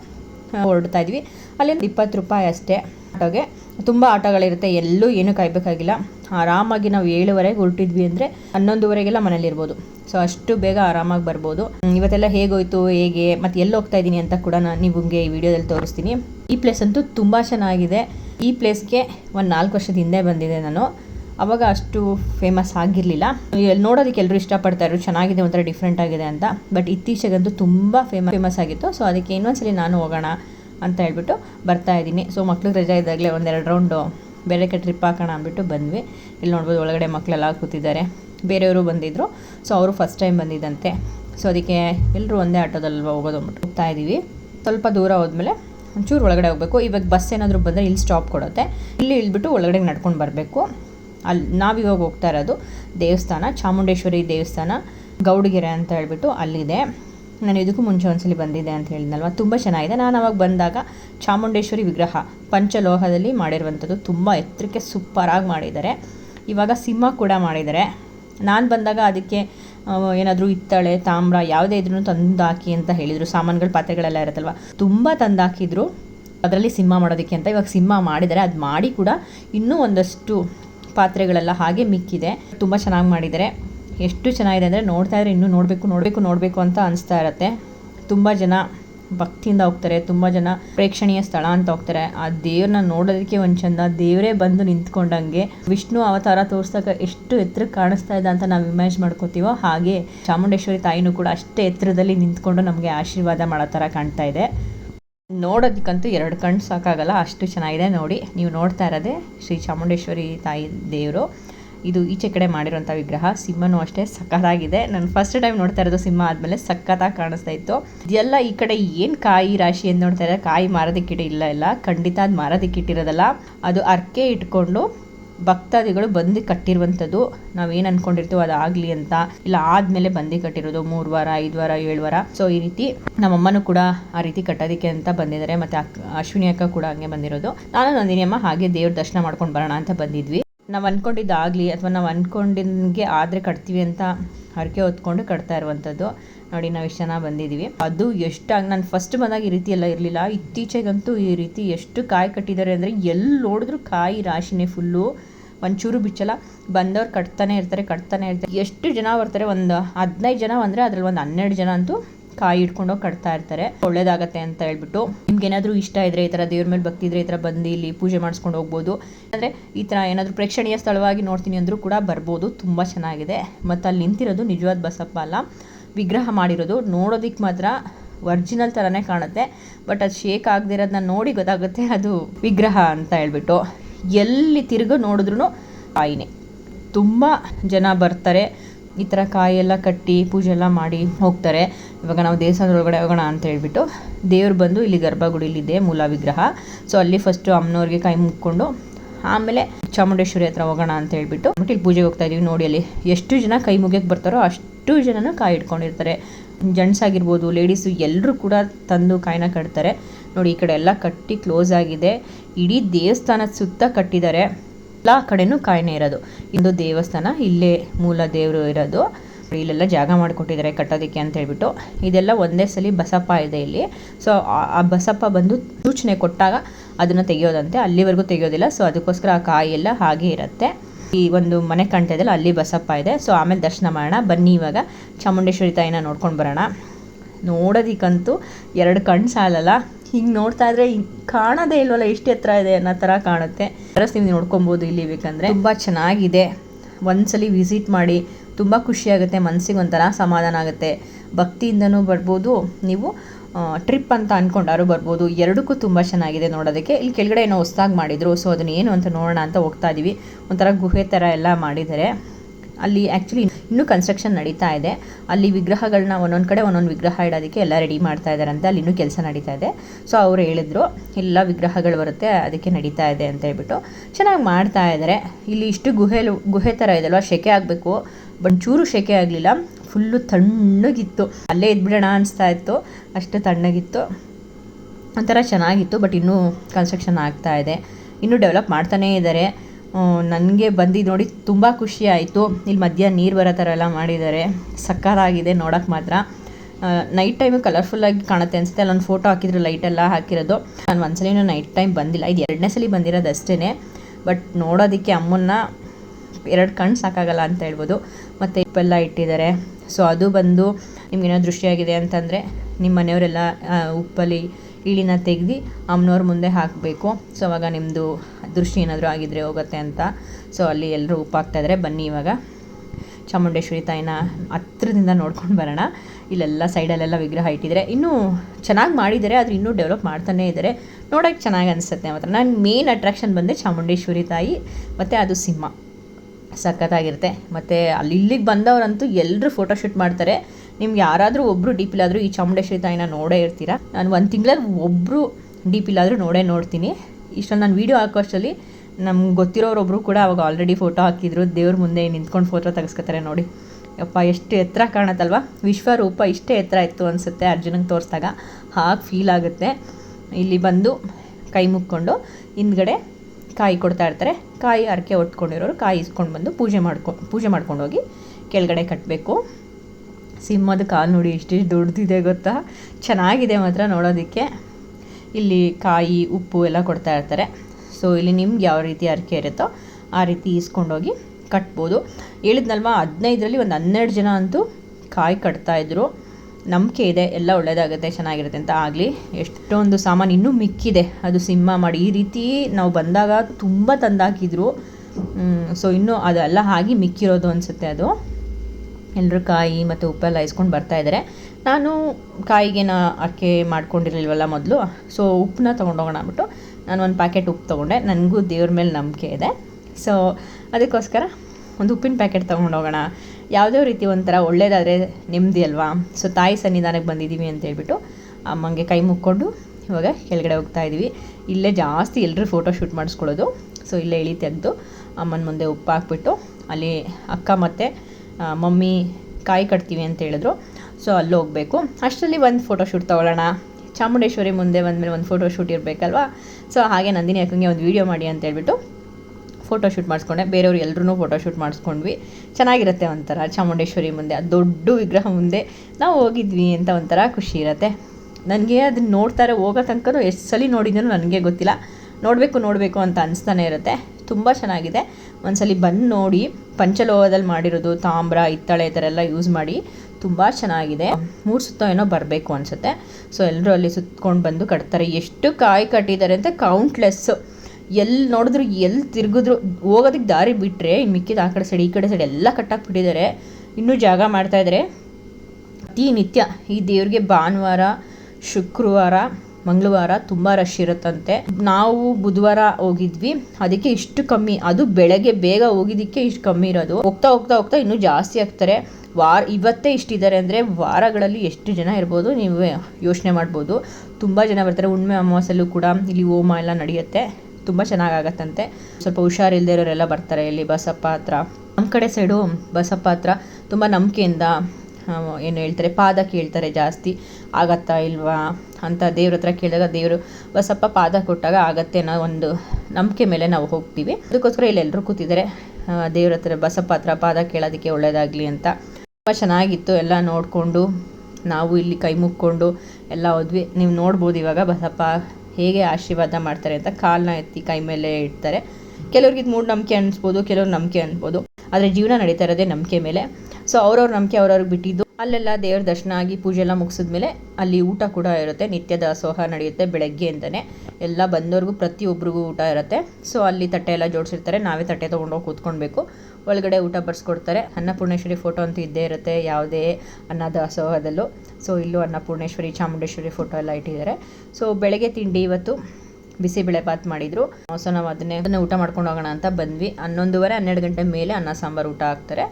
ಹೊರಡ್ತಾ ಇದ್ವಿ. ಅಲ್ಲಿ ಇಪ್ಪತ್ತು ರೂಪಾಯಿ ಅಷ್ಟೇ ಆಟೋಗೆ. ತುಂಬ ಆಟಗಳಿರುತ್ತೆ, ಎಲ್ಲೂ ಏನೂ ಕಾಯಬೇಕಾಗಿಲ್ಲ. ಆರಾಮಾಗಿ ನಾವು ಏಳುವರೆಗೆ ಹೊರಟಿದ್ವಿ ಅಂದರೆ ಹನ್ನೊಂದುವರೆಗೆಲ್ಲ ಮನೇಲಿರ್ಬೋದು ಸೊ ಅಷ್ಟು ಬೇಗ ಆರಾಮಾಗಿ ಬರ್ಬೋದು. ಇವತ್ತೆಲ್ಲ ಹೇಗೋಯ್ತು, ಹೇಗೆ, ಮತ್ತು ಎಲ್ಲಿ ಹೋಗ್ತಾ ಇದ್ದೀನಿ ಅಂತ ಕೂಡ ನಾನು ನಿಮಗೆ ಈ ವಿಡಿಯೋದಲ್ಲಿ ತೋರಿಸ್ತೀನಿ. ಈ ಪ್ಲೇಸ್ ಅಂತೂ ತುಂಬ ಚೆನ್ನಾಗಿದೆ. ಈ ಪ್ಲೇಸ್ಗೆ ಒಂದು ನಾಲ್ಕು ವರ್ಷದ ಹಿಂದೆ ಬಂದಿದೆ ನಾನು. ಅವಾಗ ಅಷ್ಟು ಫೇಮಸ್ ಆಗಿರಲಿಲ್ಲ. ನೋಡೋದಕ್ಕೆ ಎಲ್ಲರೂ ಇಷ್ಟಪಡ್ತಾಯಿದ್ರು ಚೆನ್ನಾಗಿದೆ ಒಂಥರ ಡಿಫ್ರೆಂಟ್ ಆಗಿದೆ ಅಂತ. ಬಟ್ ಇತ್ತೀಚೆಗಂತೂ ತುಂಬ ಫೇಮಸ್ ಫೇಮಸ್ ಆಗಿತ್ತು. ಸೊ ಅದಕ್ಕೆ ಇನ್ನೊಂದ್ಸಲಿ ನಾನು ಹೋಗೋಣ. ಅಂತ ಹೇಳ್ಬಿಟ್ಟು ಬರ್ತಾ ಇದ್ದೀನಿ. ಸೊ ಮಕ್ಳಿಗೆ ರಜಾ ಇದ್ದಾಗಲೇ ಒಂದೆರಡು ರೌಂಡು ಬೇರೆ ಕಡೆ ಟ್ರಿಪ್ ಹಾಕೋಣ ಅಂದ್ಬಿಟ್ಟು ಬಂದ್ವಿ. ಇಲ್ಲಿ ನೋಡ್ಬೋದು ಒಳಗಡೆ ಮಕ್ಕಳೆಲ್ಲ ಕೂತಿದ್ದಾರೆ. ಬೇರೆಯವರು ಬಂದಿದ್ದರು ಸೊ ಅವರು ಫಸ್ಟ್ ಟೈಮ್ ಬಂದಿದ್ದಂತೆ. ಸೊ ಅದಕ್ಕೆ ಎಲ್ಲರೂ ಒಂದೇ ಆಟೋದಲ್ಲಿ ಹೋಗೋದು ಅಂದ್ಬಿಟ್ಟು ಹೋಗ್ತಾ ಇದ್ದೀವಿ ಸ್ವಲ್ಪ ದೂರ ಹೋದ್ಮೇಲೆ ಒಂಚೂರು ಒಳಗಡೆ ಹೋಗಬೇಕು. ಇವಾಗ ಬಸ್ ಏನಾದರೂ ಬಂದರೆ ಇಲ್ಲಿ ಸ್ಟಾಪ್ ಕೊಡುತ್ತೆ. ಇಲ್ಲಿ ಇಳಿದ್ಬಿಟ್ಟು ಒಳಗಡೆ ನಡ್ಕೊಂಡು ಬರಬೇಕು. ಅಲ್ಲಿ ನಾವಿವಾಗ ಹೋಗ್ತಾ ಇರೋದು ದೇವಸ್ಥಾನ, ಚಾಮುಂಡೇಶ್ವರಿ ದೇವಸ್ಥಾನ, ಗೌಡಗೆರೆ ಅಂತ ಹೇಳ್ಬಿಟ್ಟು ಅಲ್ಲಿದೆ. ನಾನು ಇದಕ್ಕೂ ಮುಂಚೆ ಒಂದ್ಸಲಿ ಬಂದಿದ್ದೆ ಅಂತ ಹೇಳಿದ್ನಲ್ವ? ತುಂಬ ಚೆನ್ನಾಗಿದೆ. ನಾನು ಅವಾಗ ಬಂದಾಗ ಚಾಮುಂಡೇಶ್ವರಿ ವಿಗ್ರಹ ಪಂಚಲೋಹದಲ್ಲಿ ಮಾಡಿರುವಂಥದ್ದು ತುಂಬ ಎತ್ತರಕ್ಕೆ ಸೂಪರಾಗಿ ಮಾಡಿದ್ದಾರೆ. ಇವಾಗ ಸಿಂಹ ಕೂಡ ಮಾಡಿದ್ದಾರೆ. ನಾನು ಬಂದಾಗ ಅದಕ್ಕೆ ಏನಾದರೂ ಇತ್ತಳೆ ತಾಮ್ರ ಯಾವುದೇ ಇದ್ರೂ ತಂದಾಕಿ ಅಂತ ಹೇಳಿದರು. ಸಾಮಾನುಗಳು ಪಾತ್ರೆಗಳೆಲ್ಲ ಇರುತ್ತಲ್ವ? ತುಂಬ ತಂದಾಕಿದ್ರು. ಅದರಲ್ಲಿ ಸಿಂಹ ಮಾಡೋದಕ್ಕೆ ಅಂತ ಇವಾಗ ಸಿಂಹ ಮಾಡಿದ್ದಾರೆ. ಅದು ಮಾಡಿ ಕೂಡ ಇನ್ನೂ ಒಂದಷ್ಟು ಪಾತ್ರೆಗಳೆಲ್ಲ ಹಾಗೆ ಮಿಕ್ಕಿದೆ. ತುಂಬ ಚೆನ್ನಾಗಿ ಮಾಡಿದ್ದಾರೆ. ಎಷ್ಟು ಚೆನ್ನಾಗಿದೆ ಅಂದರೆ ನೋಡ್ತಾ ಇದ್ರೆ ಇನ್ನೂ ನೋಡಬೇಕು ನೋಡಬೇಕು ನೋಡಬೇಕು ಅಂತ ಅನಿಸ್ತಾ ಇರುತ್ತೆ. ತುಂಬ ಜನ ಭಕ್ತಿಯಿಂದ ಹೋಗ್ತಾರೆ, ತುಂಬ ಜನ ಪ್ರೇಕ್ಷಣೀಯ ಸ್ಥಳ ಅಂತ ಹೋಗ್ತಾರೆ. ಆ ದೇವ್ರನ್ನ ನೋಡೋದಕ್ಕೆ ಒಂದು ಚಂದ ದೇವರೇ ಬಂದು ನಿಂತ್ಕೊಂಡಂಗೆ ವಿಷ್ಣು ಅವತಾರ ತೋರಿಸ್ದಾಗ ಎಷ್ಟು ಎತ್ತರಕ್ಕೆ ಕಾಣಿಸ್ತಾ ಇದೆ ಅಂತ ನಾವು ಇಮ್ಯಾಜ್ ಮಾಡ್ಕೋತೀವೋ ಹಾಗೆ ಚಾಮುಂಡೇಶ್ವರಿ ತಾಯಿನೂ ಕೂಡ ಅಷ್ಟೇ ಎತ್ತರದಲ್ಲಿ ನಿಂತ್ಕೊಂಡು ನಮಗೆ ಆಶೀರ್ವಾದ ಮಾಡೋ ಥರ ಕಾಣ್ತಾ ಇದೆ. ನೋಡೋದಕ್ಕಂತೂ ಎರಡು ಕಣ್ಣು ಸಾಕಾಗಲ್ಲ, ಅಷ್ಟು ಚೆನ್ನಾಗಿದೆ ನೋಡಿ. ನೀವು ನೋಡ್ತಾ ಇರೋದೇ ಶ್ರೀ ಚಾಮುಂಡೇಶ್ವರಿ ತಾಯಿ ದೇವರು. ಇದು ಈಚೆ ಕಡೆ ಮಾಡಿರೋಂಥ ವಿಗ್ರಹ. ಸಿಂಹನೂ ಅಷ್ಟೇ ಸಖತ್ತಾಗಿದೆ. ನಾನು ಫಸ್ಟ್ ಟೈಮ್ ನೋಡ್ತಾ ಇರೋದು ಸಿಂಹ ಆದಮೇಲೆ ಸಖತ್ತಾಗಿ ಕಾಣಿಸ್ತಾ ಇತ್ತು. ಇದೆಲ್ಲ ಈ ಕಡೆ ಏನು ಕಾಯಿ ರಾಶಿ ಅಂತ ನೋಡ್ತಾ ಇದ್ದಾರೆ ಕಾಯಿ ಮಾರೋದಕ್ಕಿಟ್ಟು ಇಲ್ಲ ಇಲ್ಲ. ಖಂಡಿತ ಅದು ಮಾರೋದಕ್ಕಿಟ್ಟಿರೋದಲ್ಲ ಅದು ಅರ್ಕೆ ಇಟ್ಕೊಂಡು ಭಕ್ತಾದಿಗಳು ಬಂದು ಕಟ್ಟಿರುವಂಥದ್ದು. ನಾವೇನು ಅನ್ಕೊಂಡಿರ್ತೀವ್ ಅದು ಆಗಲಿ ಅಂತ. ಇಲ್ಲ, ಆದಮೇಲೆ ಬಂದು ಕಟ್ಟಿರೋದು ಮೂರು ವಾರ, ಐದು ವಾರ, ಏಳು ವಾರ. ಸೊ ಈ ರೀತಿ ನಮ್ಮಮ್ಮನೂ ಕೂಡ ಆ ರೀತಿ ಕಟ್ಟೋದಕ್ಕೆ ಅಂತ ಬಂದಿದ್ದಾರೆ. ಮತ್ತು ಅಶ್ವಿನಿ ಅಕ್ಕ ಕೂಡ ಹಂಗೆ ಬಂದಿರೋದು. ನಾನು ನಂದಿನಿ ಅಮ್ಮ ಹಾಗೆ ದೇವ್ರ ದರ್ಶನ ಮಾಡ್ಕೊಂಡು ಬರೋಣ ಅಂತ ಬಂದಿದ್ವಿ. ನಾವು ಅಂದ್ಕೊಂಡಿದ್ದಾಗಲಿ ಅಥವಾ ನಾವು ಅಂದ್ಕೊಂಡಿದ್ದಂಗೆ ಆದರೆ ಕಟ್ತೀವಿ ಅಂತ ಹರಕೆ ಹೊತ್ಕೊಂಡು ಕಟ್ತಾ ಇರುವಂಥದ್ದು. ನೋಡಿ ನಾವು ಎಷ್ಟು ಜನ ಬಂದಿದ್ದೀವಿ ಅದು ಎಷ್ಟಾಗಿ ನಾನು ಫಸ್ಟ್ ಬಂದಾಗ ಈ ರೀತಿ ಎಲ್ಲ ಇರಲಿಲ್ಲ. ಇತ್ತೀಚೆಗಂತೂ ಈ ರೀತಿ ಎಷ್ಟು ಕಾಯಿ ಕಟ್ಟಿದ್ದಾರೆ ಅಂದರೆ ಎಲ್ಲಿ ನೋಡಿದ್ರು ಕಾಯಿ ರಾಶಿನೇ ಫುಲ್ಲು ಒಂಚೂರು ಬಿಚ್ಚಲ್ಲ. ಬಂದವ್ರು ಕಟ್ತಾನೆ ಇರ್ತಾರೆ ಕಟ್ತಾನೆ ಇರ್ತಾರೆ. ಎಷ್ಟು ಜನ ಬರ್ತಾರೆ? ಒಂದು ಹದಿನೈದು ಜನ ಬಂದರೆ ಅದ್ರಲ್ಲಿ ಒಂದು ಹನ್ನೆರಡು ಜನ ಅಂತೂ ಕಾಯಿ ಇಟ್ಕೊಂಡು ಕಟ್ತಾ ಇರ್ತಾರೆ. ಒಳ್ಳೇದಾಗತ್ತೆ ಅಂತ ಹೇಳ್ಬಿಟ್ಟು ನಿಮ್ಗೆ ಏನಾದರೂ ಇಷ್ಟ ಇದ್ರೆ ಈ ಥರ ದೇವ್ರ ಮೇಲೆ ಭಕ್ತಿ ಇದ್ರೆ ಈ ಥರ ಬಂದು ಇಲ್ಲಿ ಪೂಜೆ ಮಾಡಿಸ್ಕೊಂಡು ಹೋಗ್ಬೋದು. ಅಂದರೆ ಈ ಥರ ಏನಾದರೂ ಪ್ರೇಕ್ಷಣೀಯ ಸ್ಥಳವಾಗಿ ನೋಡ್ತೀನಿ ಅಂದರೂ ಕೂಡ ಬರ್ಬೋದು. ತುಂಬ ಚೆನ್ನಾಗಿದೆ. ಮತ್ತು ಅಲ್ಲಿ ನಿಂತಿರೋದು ನಿಜವಾದ ಬಸಪ್ಪ ಅಲ್ಲ. ವಿಗ್ರಹ ಮಾಡಿರೋದು. ನೋಡೋದಕ್ಕೆ ಮಾತ್ರ ಒರ್ಜಿನಲ್ ಥರನೇ ಕಾಣುತ್ತೆ. ಬಟ್ ಅದು ಶೇಕ್ ಆಗದಿರೋದನ್ನ ನೋಡಿ ಗೊತ್ತಾಗುತ್ತೆ ಅದು ವಿಗ್ರಹ ಅಂತ ಹೇಳ್ಬಿಟ್ಟು. ಎಲ್ಲಿ ತಿರುಗು ನೋಡಿದ್ರೂ ಕಾಯಿನೇ. ತುಂಬ ಜನ ಬರ್ತಾರೆ. ಈ ಥರ ಕಾಯೆಲ್ಲ ಕಟ್ಟಿ ಪೂಜೆ ಎಲ್ಲ ಮಾಡಿ ಹೋಗ್ತಾರೆ. ಇವಾಗ ನಾವು ದೇವಸ್ಥಾನದೊಳಗಡೆ ಹೋಗೋಣ ಅಂತ ಹೇಳ್ಬಿಟ್ಟು ದೇವ್ರು ಬಂದು ಇಲ್ಲಿ ಗರ್ಭಗುಡಿಲಿದೆ ಮೂಲ ವಿಗ್ರಹ. ಸೊ ಅಲ್ಲಿ ಫಸ್ಟು ಅಮ್ಮನವ್ರಿಗೆ ಕೈ ಮುಕ್ಕೊಂಡು ಆಮೇಲೆ ಚಾಮುಂಡೇಶ್ವರಿ ಹತ್ರ ಹೋಗೋಣ ಅಂತ ಹೇಳ್ಬಿಟ್ಟು ಮತ್ತೆ ಇಲ್ಲಿ ಪೂಜೆಗೆ ಹೋಗ್ತಾ ಇದೀವಿ ನೋಡಿ ಅಲ್ಲಿ. ಎಷ್ಟು ಜನ ಕೈ ಮುಗಿಯಕ್ಕೆ ಬರ್ತಾರೋ ಅಷ್ಟು ಜನನೂ ಕಾಯಿ ಇಟ್ಕೊಂಡಿರ್ತಾರೆ. ಜೆಂಟ್ಸ್ ಆಗಿರ್ಬೋದು ಲೇಡೀಸು ಎಲ್ಲರೂ ಕೂಡ ತಂದು ಕಾಯಿನ ಕಟ್ತಾರೆ. ನೋಡಿ, ಈ ಕಡೆ ಎಲ್ಲ ಕಟ್ಟಿ ಕ್ಲೋಸ್ ಆಗಿದೆ. ಇಡೀ ದೇವಸ್ಥಾನದ ಸುತ್ತ ಕಟ್ಟಿದ್ದಾರೆ. ಎಲ್ಲ ಕಡೆನೂ ಕಾಯಿನೇ ಇರೋದು. ಇಂದು ದೇವಸ್ಥಾನ, ಇಲ್ಲೇ ಮೂಲ ದೇವರು ಇರೋದು. ಇಲ್ಲೆಲ್ಲ ಜಾಗ ಮಾಡಿಕೊಟ್ಟಿದ್ದಾರೆ ಕಟ್ಟೋದಕ್ಕೆ ಅಂತ ಹೇಳ್ಬಿಟ್ಟು. ಇದೆಲ್ಲ ಒಂದೇ ಸಲ ಬಸಪ್ಪ ಇದೆ ಇಲ್ಲಿ. ಸೊ ಆ ಬಸಪ್ಪ ಬಂದು ಸೂಚನೆ ಕೊಟ್ಟಾಗ ಅದನ್ನು ತೆಗೆಯೋದಂತೆ. ಅಲ್ಲಿವರೆಗೂ ತೆಗೆಯೋದಿಲ್ಲ. ಸೊ ಅದಕ್ಕೋಸ್ಕರ ಆ ಕಾಯಿ ಎಲ್ಲ ಹಾಗೆ ಇರುತ್ತೆ. ಈ ಒಂದು ಮನೆ ಕಾಣ್ತಾ ಇದೆಯಲ್ಲ, ಅಲ್ಲಿ ಬಸಪ್ಪ ಇದೆ. ಸೊ ಆಮೇಲೆ ದರ್ಶನ ಮಾಡೋಣ. ಬನ್ನಿ ಇವಾಗ ಚಾಮುಂಡೇಶ್ವರಿ ತಾಯಿನ ನೋಡ್ಕೊಂಡು ಬರೋಣ. ನೋಡೋದಿಕ್ಕಂತೂ ಎರಡು ಕಣ್ಣು ಸಾಲಲ್ಲ. ಹಿಂಗೆ ನೋಡ್ತಾ ಇದ್ರೆ ಕಾಣೋದೇ ಇಲ್ವಲ್ಲ ಎಷ್ಟು ಎತ್ತರ ಇದೆ ಅನ್ನೋ ಥರ ಕಾಣುತ್ತೆ. ನೀವು ನೋಡ್ಕೊಬೋದು ಇಲ್ಲಿ ಬೇಕಂದರೆ ತುಂಬ ಚೆನ್ನಾಗಿದೆ. ಒಂದ್ಸಲಿ ವಿಸಿಟ್ ಮಾಡಿ ತುಂಬ ಖುಷಿಯಾಗುತ್ತೆ ಮನಸ್ಸಿಗೆ ಒಂಥರ ಸಮಾಧಾನ ಆಗುತ್ತೆ. ಭಕ್ತಿಯಿಂದನೂ ಬರ್ಬೋದು, ನೀವು ಟ್ರಿಪ್ ಅಂತ ಅಂದ್ಕೊಂಡಾರು ಬರ್ಬೋದು. ಎರಡಕ್ಕೂ ತುಂಬ ಚೆನ್ನಾಗಿದೆ ನೋಡೋದಕ್ಕೆ. ಇಲ್ಲಿ ಕೆಳಗಡೆ ಏನೋ ಹೊಸ್ದಾಗಿ ಮಾಡಿದರು ಸೊ ಅದನ್ನ ಏನು ಅಂತ ನೋಡೋಣ ಅಂತ ಹೋಗ್ತಾ ಇದ್ದೀವಿ ಒಂಥರ ಗುಹೆ ಥರ ಎಲ್ಲ ಮಾಡಿದ್ದಾರೆ. ಅಲ್ಲಿ ಆ್ಯಕ್ಚುಲಿ ಇನ್ನೂ ಕನ್ಸ್ಟ್ರಕ್ಷನ್ ನಡೀತಾ ಇದೆ. ಅಲ್ಲಿ ವಿಗ್ರಹಗಳನ್ನ ಒಂದೊಂದು ಕಡೆ ಒಂದೊಂದು ವಿಗ್ರಹ ಇಡೋದಕ್ಕೆ ಎಲ್ಲ ರೆಡಿ ಮಾಡ್ತಾ ಇದ್ದಾರಂತೆ ಅಲ್ಲಿ ಇನ್ನೂ ಕೆಲಸ ನಡೀತಾ ಇದೆ. ಸೊ ಅವರು ಹೇಳಿದ್ರು, ಎಲ್ಲ ವಿಗ್ರಹಗಳು ಬರುತ್ತೆ, ಅದಕ್ಕೆ ನಡೀತಾ ಇದೆ ಅಂತ ಹೇಳ್ಬಿಟ್ಟು ಚೆನ್ನಾಗಿ ಮಾಡ್ತಾ ಇದ್ದಾರೆ ಇಲ್ಲಿ ಇಷ್ಟು ಗುಹೆ ಗುಹೆ ಥರ ಇದೆಯಲ್ವ ಶೆಕೆ ಆಗಬೇಕು. ಬಟ್ ಚೂರು ಶೆಕೆ ಆಗಲಿಲ್ಲ. ಫುಲ್ಲು ತಣ್ಣಗಿತ್ತು. ಅಲ್ಲೇ ಇದ್ಬಿಡೋಣ ಅನಿಸ್ತಾ ಇತ್ತು. ಅಷ್ಟು ತಣ್ಣಗಿತ್ತು. ಒಂಥರ ಚೆನ್ನಾಗಿತ್ತು, ಬಟ್ ಇನ್ನೂ ಕನ್ಸ್ಟ್ರಕ್ಷನ್ ಆಗ್ತಾ ಇದೆ. ಇನ್ನೂ ಡೆವಲಪ್ ಮಾಡ್ತಾನೇ ಇದ್ದಾರೆ ನನಗೆ ಬಂದಿದ್ದು ನೋಡಿ ತುಂಬ ಖುಷಿ ಆಯಿತು. ಇಲ್ಲಿ ಮಧ್ಯ ನೀರು ಬರೋ ಥರ ಎಲ್ಲ ಮಾಡಿದ್ದಾರೆ. ಸಕ್ಕತ್ತಾಗಿದೆ ನೋಡೋಕ್ಕೆ ಮಾತ್ರ. ನೈಟ್ ಟೈಮು ಕಲರ್ಫುಲ್ಲಾಗಿ ಕಾಣುತ್ತೆ ಅನಿಸುತ್ತೆ. ಅಲ್ಲೊಂದು ಫೋಟೋ ಹಾಕಿದ್ರು ಲೈಟೆಲ್ಲ ಹಾಕಿರೋದು. ನಾನು ಒಂದ್ಸಲಿನೂ ನೈಟ್ ಟೈಮ್ ಬಂದಿಲ್ಲ. ಇದು ಎರಡನೇ ಸಲ ಬಂದಿರೋದು ಅಷ್ಟೇ ಬಟ್ ನೋಡೋದಕ್ಕೆ ಅಮ್ಮನ್ನ ಎರಡು ಕಣ್ಣು ಸಾಕಾಗಲ್ಲ ಅಂತ ಹೇಳ್ಬೋದು. ಮತ್ತು ಇಪ್ಪೆಲ್ಲ ಇಟ್ಟಿದ್ದಾರೆ. ಸೊ ಅದು ಬಂದು ನಿಮ್ಗೇನಾದ್ರು ದೃಶ್ಯ ಆಗಿದೆ ಅಂತಂದರೆ ನಿಮ್ಮ ಮನೆಯವರೆಲ್ಲ ಉಪ್ಪಲ್ಲಿ ಇಳಿನ ತೆಗೆದು ಅಮ್ಮನವ್ರ ಮುಂದೆ ಹಾಕಬೇಕು. ಸೊ ಅವಾಗ ನಿಮ್ಮದು ದೃಷ್ಟಿ ಏನಾದರೂ ಆಗಿದ್ರೆ ಹೋಗುತ್ತೆ ಅಂತ. ಸೊ ಅಲ್ಲಿ ಎಲ್ಲರೂ ಉಪ್ಪು ಇದ್ದಾರೆ ಬನ್ನಿ ಇವಾಗ. ಚಾಮುಂಡೇಶ್ವರಿ ತಾಯಿನ ಹತ್ತಿರದಿಂದ ನೋಡ್ಕೊಂಡು ಬರೋಣ. ಇಲ್ಲೆಲ್ಲ ಸೈಡಲ್ಲೆಲ್ಲ ವಿಗ್ರಹ ಇಟ್ಟಿದ್ದಾರೆ. ಇನ್ನೂ ಚೆನ್ನಾಗಿ ಮಾಡಿದ್ದಾರೆ, ಆದರೆ ಇನ್ನೂ ಡೆವಲಪ್ ಮಾಡ್ತಾನೇ ಇದ್ದಾರೆ. ನೋಡೋಕ್ಕೆ ಚೆನ್ನಾಗಿ ಅನಿಸುತ್ತೆ ಮಾತ್ರ. ನಾನು ಮೇನ್ ಅಟ್ರಾಕ್ಷನ್ ಬಂದೆ ಚಾಮುಂಡೇಶ್ವರಿ ತಾಯಿ, ಮತ್ತು ಅದು ಸಿಂಹ. ಸಖತ್ತಾಗಿರುತ್ತೆ. ಮತ್ತು ಅಲ್ಲಿ ಇಲ್ಲಿಗೆ ಬಂದವರಂತೂ ಎಲ್ಲರೂ ಫೋಟೋಶೂಟ್ ಮಾಡ್ತಾರೆ. ನಿಮ್ಗೆ ಯಾರಾದರೂ ಒಬ್ಬರು ಡಿ ಪಿಲಾದರೂ ಈ ಚಾಮುಂಡೇಶ್ವರಿ ತಾಯಿನ ನೋಡೇ ಇರ್ತೀರ? ನಾನು ಒಂದು ತಿಂಗಳಲ್ಲಿ ಒಬ್ಬರು ಡಿ ಪಿಲಾದರೂ ನೋಡೇ ನೋಡ್ತೀನಿ. ಇಷ್ಟೊಂದು ನಾನು ವೀಡಿಯೋ ಹಾಕೋಷ್ಟರಲ್ಲಿ ನಮ್ಗೆ ಗೊತ್ತಿರೋರೊಬ್ಬರು ಕೂಡ ಅವಾಗ ಆಲ್ರೆಡಿ ಫೋಟೋ ಹಾಕಿದ್ರು. ದೇವ್ರ ಮುಂದೆ ನಿಂತ್ಕೊಂಡು ಫೋಟೋ ತೆಗೆಸ್ಕೊತಾರೆ ನೋಡಿ. ಯಪ್ಪ, ಎಷ್ಟು ಎತ್ತರ ಕಾಣತ್ತಲ್ವ? ವಿಶ್ವರೂಪ ಇಷ್ಟೇ ಎತ್ತರ ಇತ್ತು ಅನಿಸುತ್ತೆ ಅರ್ಜುನಂಗೆ ತೋರಿಸಿದಾಗ. ಹಾಗೆ ಫೀಲ್ ಆಗುತ್ತೆ. ಇಲ್ಲಿ ಬಂದು ಕೈ ಮುಕ್ಕೊಂಡು ಹಿಂದ್ಗಡೆ ಕಾಯಿ ಕೊಡ್ತಾ ಇರ್ತಾರೆ. ಕಾಯಿ ಹರಕೆ ಒಟ್ಕೊಂಡಿರೋರು ಕಾಯಿ ಇಸ್ಕೊಂಡು ಬಂದು ಪೂಜೆ ಮಾಡ್ಕೊ, ಪೂಜೆ ಮಾಡ್ಕೊಂಡು ಹೋಗಿ ಕೆಳಗಡೆ ಕಟ್ಟಬೇಕು ಸಿಂಹದ ಕಾಲು ನೋಡಿ ಎಷ್ಟು ದೊಡ್ಡದಿದೆ ಗೊತ್ತಾ? ಚೆನ್ನಾಗಿದೆ ಮಾತ್ರ ನೋಡೋದಕ್ಕೆ. ಇಲ್ಲಿ ಕಾಯಿ, ಉಪ್ಪು ಎಲ್ಲ ಕೊಡ್ತಾ ಇರ್ತಾರೆ. ಸೊ ಇಲ್ಲಿ ನಿಮ್ಗೆ ಯಾವ ರೀತಿ ಅರಿಕೆ ಇರುತ್ತೋ ಆ ರೀತಿ ಈಸ್ಕೊಂಡೋಗಿ ಕಟ್ಬೋದು. ಹೇಳಿದ್ನಲ್ವ, ಹದಿನೈದರಲ್ಲಿ ಒಂದು ಹನ್ನೆರಡು ಜನ ಅಂತೂ ಕಾಯಿ ಕಟ್ತಾಯಿದ್ರು ನಂಬಿಕೆ ಇದೆ, ಎಲ್ಲ ಒಳ್ಳೆಯದಾಗುತ್ತೆ ಚೆನ್ನಾಗಿರುತ್ತೆ ಅಂತ ಆಗಲಿ. ಎಷ್ಟೊಂದು ಸಾಮಾನು ಇನ್ನೂ ಮಿಕ್ಕಿದೆ. ಅದು ಸಿಂಹ ಮಾಡಿ, ಈ ರೀತಿ ನಾವು ಬಂದಾಗ ತುಂಬ ತಂದಾಕಿದ್ರು. ಸೊ ಇನ್ನೂ ಅದೆಲ್ಲ ಆಗಿ ಮಿಕ್ಕಿರೋದು ಅನಿಸುತ್ತೆ ಅದು. ಎಲ್ಲರೂ ಕಾಯಿ ಮತ್ತು ಉಪ್ಪೆಲ್ಲ ಇಸ್ಕೊಂಡು ಬರ್ತಾಯಿದ್ದಾರೆ ನಾನು ಕಾಯಿಗೆನ ಅಕ್ಕೆ ಮಾಡ್ಕೊಂಡಿರಲಿಲ್ವಲ್ಲ ಮೊದಲು ಸೊ ಉಪ್ಪನ್ನ ತೊಗೊಂಡೋಗೋಣ ಅಂದ್ಬಿಟ್ಟು ನಾನು ಒಂದು ಪ್ಯಾಕೆಟ್ ಉಪ್ಪು ತೊಗೊಂಡೆ. ನನಗೂ ದೇವ್ರ ಮೇಲೆ ನಂಬಿಕೆ ಇದೆ. ಸೊ ಅದಕ್ಕೋಸ್ಕರ ಒಂದು ಉಪ್ಪಿನ ಪ್ಯಾಕೆಟ್ ತೊಗೊಂಡೋಗೋಣ ಯಾವುದೇ ರೀತಿ ಒಂಥರ ಒಳ್ಳೇದಾದರೆ ನೆಮ್ಮದಿ ಅಲ್ವಾ? ಸೊ ತಾಯಿ ಸನ್ನಿಧಾನಕ್ಕೆ ಬಂದಿದ್ದೀವಿ ಅಂತ ಹೇಳ್ಬಿಟ್ಟು ಅಮ್ಮಂಗೆ ಕೈ ಮುಕ್ಕೊಂಡು ಇವಾಗ ಕೆಳಗಡೆ ಹೋಗ್ತಾ ಇದ್ದೀವಿ ಇಲ್ಲೇ ಜಾಸ್ತಿ ಎಲ್ಲರೂ ಫೋಟೋ ಶೂಟ್ ಮಾಡಿಸ್ಕೊಳ್ಳೋದು. ಸೊ ಇಲ್ಲೇ ಇಳಿ ತೆಗೆದು ಅಮ್ಮನ ಮುಂದೆ ಉಪ್ಪು ಹಾಕ್ಬಿಟ್ಟು ಅಲ್ಲಿ ಅಕ್ಕ ಮತ್ತು ಮಮ್ಮಿ ಕಾಯಿ ಕಟ್ತೀವಿ ಅಂತ ಹೇಳಿದ್ರು. ಸೊ ಅಲ್ಲಿ ಹೋಗಬೇಕು. ಅಷ್ಟರಲ್ಲಿ ಒಂದು ಫೋಟೋ ಶೂಟ್ ತೊಗೊಳ್ಳೋಣ. ಚಾಮುಂಡೇಶ್ವರಿ ಮುಂದೆ ಬಂದಮೇಲೆ ಒಂದು ಫೋಟೋ ಶೂಟ್ ಇರಬೇಕಲ್ವಾ? ಸೊ ಹಾಗೆ ನಂದಿನಿ ಅಕ್ಕಂಗೆ ಒಂದು ವೀಡಿಯೋ ಮಾಡಿ ಅಂತ ಹೇಳ್ಬಿಟ್ಟು ಫೋಟೋ ಶೂಟ್ ಮಾಡಿಸ್ಕೊಂಡೆ. ಬೇರೆಯವ್ರು ಎಲ್ಲರೂ ಫೋಟೋ ಶೂಟ್ ಮಾಡಿಸ್ಕೊಂಡ್ವಿ. ಚೆನ್ನಾಗಿರುತ್ತೆ ಒಂಥರ ಚಾಮುಂಡೇಶ್ವರಿ ಮುಂದೆ. ಆ ದೊಡ್ಡ ವಿಗ್ರಹ ಮುಂದೆ ನಾವು ಹೋಗಿದ್ವಿ ಅಂತ ಒಂಥರ ಖುಷಿ ಇರುತ್ತೆ. ನನಗೆ ಅದನ್ನ ನೋಡ್ತಾರೆ ಹೋಗೋ ತನಕ ಎಷ್ಟು ಸಲ ನೋಡಿದ್ರು ನನಗೆ ಗೊತ್ತಿಲ್ಲ. ನೋಡಬೇಕು ನೋಡಬೇಕು ಅಂತ ಅನಿಸ್ತಾನೆ ಇರುತ್ತೆ. ತುಂಬ ಚೆನ್ನಾಗಿದೆ. ಒಂದ್ಸಲಿ ಬಂದು ನೋಡಿ, ಪಂಚಲೋಹದಲ್ಲಿ ಮಾಡಿರೋದು ತಾಮ್ರ, ಹಿತ್ತಾಳೆ ಈ ಥರ ಎಲ್ಲ ಯೂಸ್ ಮಾಡಿ, ತುಂಬ ಚೆನ್ನಾಗಿದೆ. ಮೂರು ಸುತ್ತ ಏನೋ ಬರಬೇಕು ಅನಿಸುತ್ತೆ. ಸೊ ಎಲ್ಲರೂ ಅಲ್ಲಿ ಸುತ್ಕೊಂಡು ಬಂದು ಕಟ್ತಾರೆ. ಎಷ್ಟು ಕಾಯಿ ಕಟ್ಟಿದ್ದಾರೆ ಅಂತ ಕೌಂಟ್ಲೆಸ್ಸು ಎಲ್ಲಿ ನೋಡಿದ್ರು ಎಲ್ಲಿ ತಿರುಗಿದ್ರು, ಹೋಗೋದಕ್ಕೆ ದಾರಿ ಬಿಟ್ಟರೆ ಮಿಕ್ಕಿದ ಆ ಕಡೆ ಸೈಡ್ ಈ ಕಡೆ ಸೈಡ್ ಎಲ್ಲ ಕಟ್ಟಾಕ್ಬಿಟ್ಟಿದ್ದಾರೆ. ಇನ್ನೂ ಜಾಗ ಮಾಡ್ತಾಯಿದ್ದಾರೆ ನಿತ್ಯ ಈ ದೇವ್ರಿಗೆ ಭಾನುವಾರ, ಶುಕ್ರವಾರ ಮಂಗಳವಾರ ತುಂಬ ರಶ್ ಇರುತ್ತಂತೆ. ನಾವು ಬುಧವಾರ ಹೋಗಿದ್ವಿ. ಅದಕ್ಕೆ ಇಷ್ಟು ಕಮ್ಮಿ, ಅದು ಬೆಳಗ್ಗೆ ಬೇಗ ಹೋಗಿದ್ದಕ್ಕೆ ಇಷ್ಟು ಕಮ್ಮಿ ಇರೋದು. ಹೋಗ್ತಾ ಹೋಗ್ತಾ ಹೋಗ್ತಾ ಇನ್ನೂ ಜಾಸ್ತಿ ಆಗ್ತಾರೆ. ವಾರ, ಇವತ್ತೇ ಇಷ್ಟಿದ್ದಾರೆ ಅಂದರೆ ವಾರಗಳಲ್ಲಿ ಎಷ್ಟು ಜನ ಇರ್ಬೋದು ನೀವು ಯೋಚನೆ ಮಾಡ್ಬೋದು. ತುಂಬ ಜನ ಬರ್ತಾರೆ. ಹುಣ್ಣಿಮೆ ಅಮಾವಾಸ್ಯಲ್ಲೂ ಕೂಡ ಇಲ್ಲಿ ಹೋಮ ಎಲ್ಲ ನಡೆಯುತ್ತೆ. ತುಂಬ ಚೆನ್ನಾಗಾಗತ್ತಂತೆ ಸ್ವಲ್ಪ ಹುಷಾರಿಲ್ಲದೆ ಇರೋರೆಲ್ಲ ಬರ್ತಾರೆ. ಇಲ್ಲಿ ಬಸಪ್ಪ ಹತ್ರ. ನಮ್ಮ ಕಡೆ ಸೈಡು ಬಸಪ್ಪ ಹತ್ರ ತುಂಬ ನಂಬಿಕೆಯಿಂದ ಏನು ಹೇಳ್ತಾರೆ, ಪಾದ ಕೇಳ್ತಾರೆ ಜಾಸ್ತಿ. ಆಗತ್ತಾ ಇಲ್ವಾ ಅಂತ ದೇವ್ರ ಹತ್ರ ಕೇಳಿದಾಗ ದೇವರು, ಬಸಪ್ಪ, ಪಾದ ಕೊಟ್ಟಾಗ ಆಗತ್ತೆ ಅನ್ನೋ ಒಂದು ನಂಬಿಕೆ ಮೇಲೆ ನಾವು ಹೋಗ್ತೀವಿ. ಅದಕ್ಕೋಸ್ಕರ ಇಲ್ಲಿ ಎಲ್ಲರೂ ಕೂತಿದ್ದಾರೆ ದೇವ್ರ ಹತ್ರ, ಬಸಪ್ಪ ಹತ್ರ ಪಾದ ಕೇಳೋದಕ್ಕೆ ಒಳ್ಳೆಯದಾಗಲಿ ಅಂತ. ತುಂಬ ಚೆನ್ನಾಗಿತ್ತು. ಎಲ್ಲ ನೋಡಿಕೊಂಡು, ನಾವು ಇಲ್ಲಿ ಕೈ ಮುಕ್ಕೊಂಡು ಎಲ್ಲ ಹೋದ್ವಿ. ನೀವು ನೋಡ್ಬೋದು ಇವಾಗ ಬಸಪ್ಪ ಹೇಗೆ ಆಶೀರ್ವಾದ ಮಾಡ್ತಾರೆ ಅಂತ. ಕಾಲನ್ನ ಎತ್ತಿ ಕೈ ಮೇಲೆ ಇಡ್ತಾರೆ. ಕೆಲವ್ರಿಗೆ ಇದು ಮೂಢನಂಬಿಕೆ ಅನ್ಸ್ಬೋದು ಕೆಲವ್ರು ನಂಬಿಕೆ ಅನ್ಬೋದು ಆದರೆ ಜೀವನ ನಡೀತಾ ಇರೋದೇ ನಂಬಿಕೆ ಮೇಲೆ. ಸೊ ಅವ್ರವ್ರ ನಂಬಿಕೆ ಅವ್ರವ್ರಿಗೆ ಬಿಟ್ಟಿದ್ದು. ಅಲ್ಲೆಲ್ಲ ದೇವ್ರ ದರ್ಶನ ಆಗಿ ಪೂಜೆ ಎಲ್ಲ ಮುಗಿಸಿದ್ಮೇಲೆ ಅಲ್ಲಿ ಊಟ ಕೂಡ ಇರುತ್ತೆ. ನಿತ್ಯ ದಾಸೋಹ ನಡೆಯುತ್ತೆ ಬೆಳಗ್ಗೆ ಅಂತಲೇ ಎಲ್ಲ ಬಂದವ್ರಿಗೂ ಪ್ರತಿಯೊಬ್ಬರಿಗೂ ಊಟ ಇರುತ್ತೆ. ಸೊ ಅಲ್ಲಿ ತಟ್ಟೆ ಎಲ್ಲ ಜೋಡಿಸಿರ್ತಾರೆ. ನಾವೇ ತಟ್ಟೆ ತೊಗೊಂಡೋಗಿ ಕೂತ್ಕೊಳ್ಬೇಕು. ಒಳಗಡೆ ಊಟ ಬರೆಸ್ಕೊಡ್ತಾರೆ. ಅನ್ನಪೂರ್ಣೇಶ್ವರಿ ಫೋಟೋ ಅಂತೂ ಇದ್ದೇ ಇರುತ್ತೆ. ಯಾವುದೇ ಅನ್ನದಾಸೋಹದಲ್ಲೂ ಸೊ ಇಲ್ಲೂ ಅನ್ನಪೂರ್ಣೇಶ್ವರಿ ಚಾಮುಂಡೇಶ್ವರಿ ಫೋಟೋ ಎಲ್ಲ ಇಟ್ಟಿದ್ದಾರೆ. ಸೊ ಬೆಳಗ್ಗೆ ತಿಂಡಿ ಇವತ್ತು ಬಿಸಿಬೇಳೆ ಬಾತ್ ಮಾಡಿದ್ರು. ಸೊ ನಾವು ಅದನ್ನೇ ಅದನ್ನೇ ಊಟ ಮಾಡ್ಕೊಂಡು ಹೋಗೋಣ ಅಂತ ಬಂದ್ವಿ. ಹನ್ನೊಂದುವರೆ, ಹನ್ನೆರಡು ಗಂಟೆ ಮೇಲೆ ಅನ್ನ, ಸಾಂಬಾರು ಊಟ ಹಾಕ್ತಾರೆ.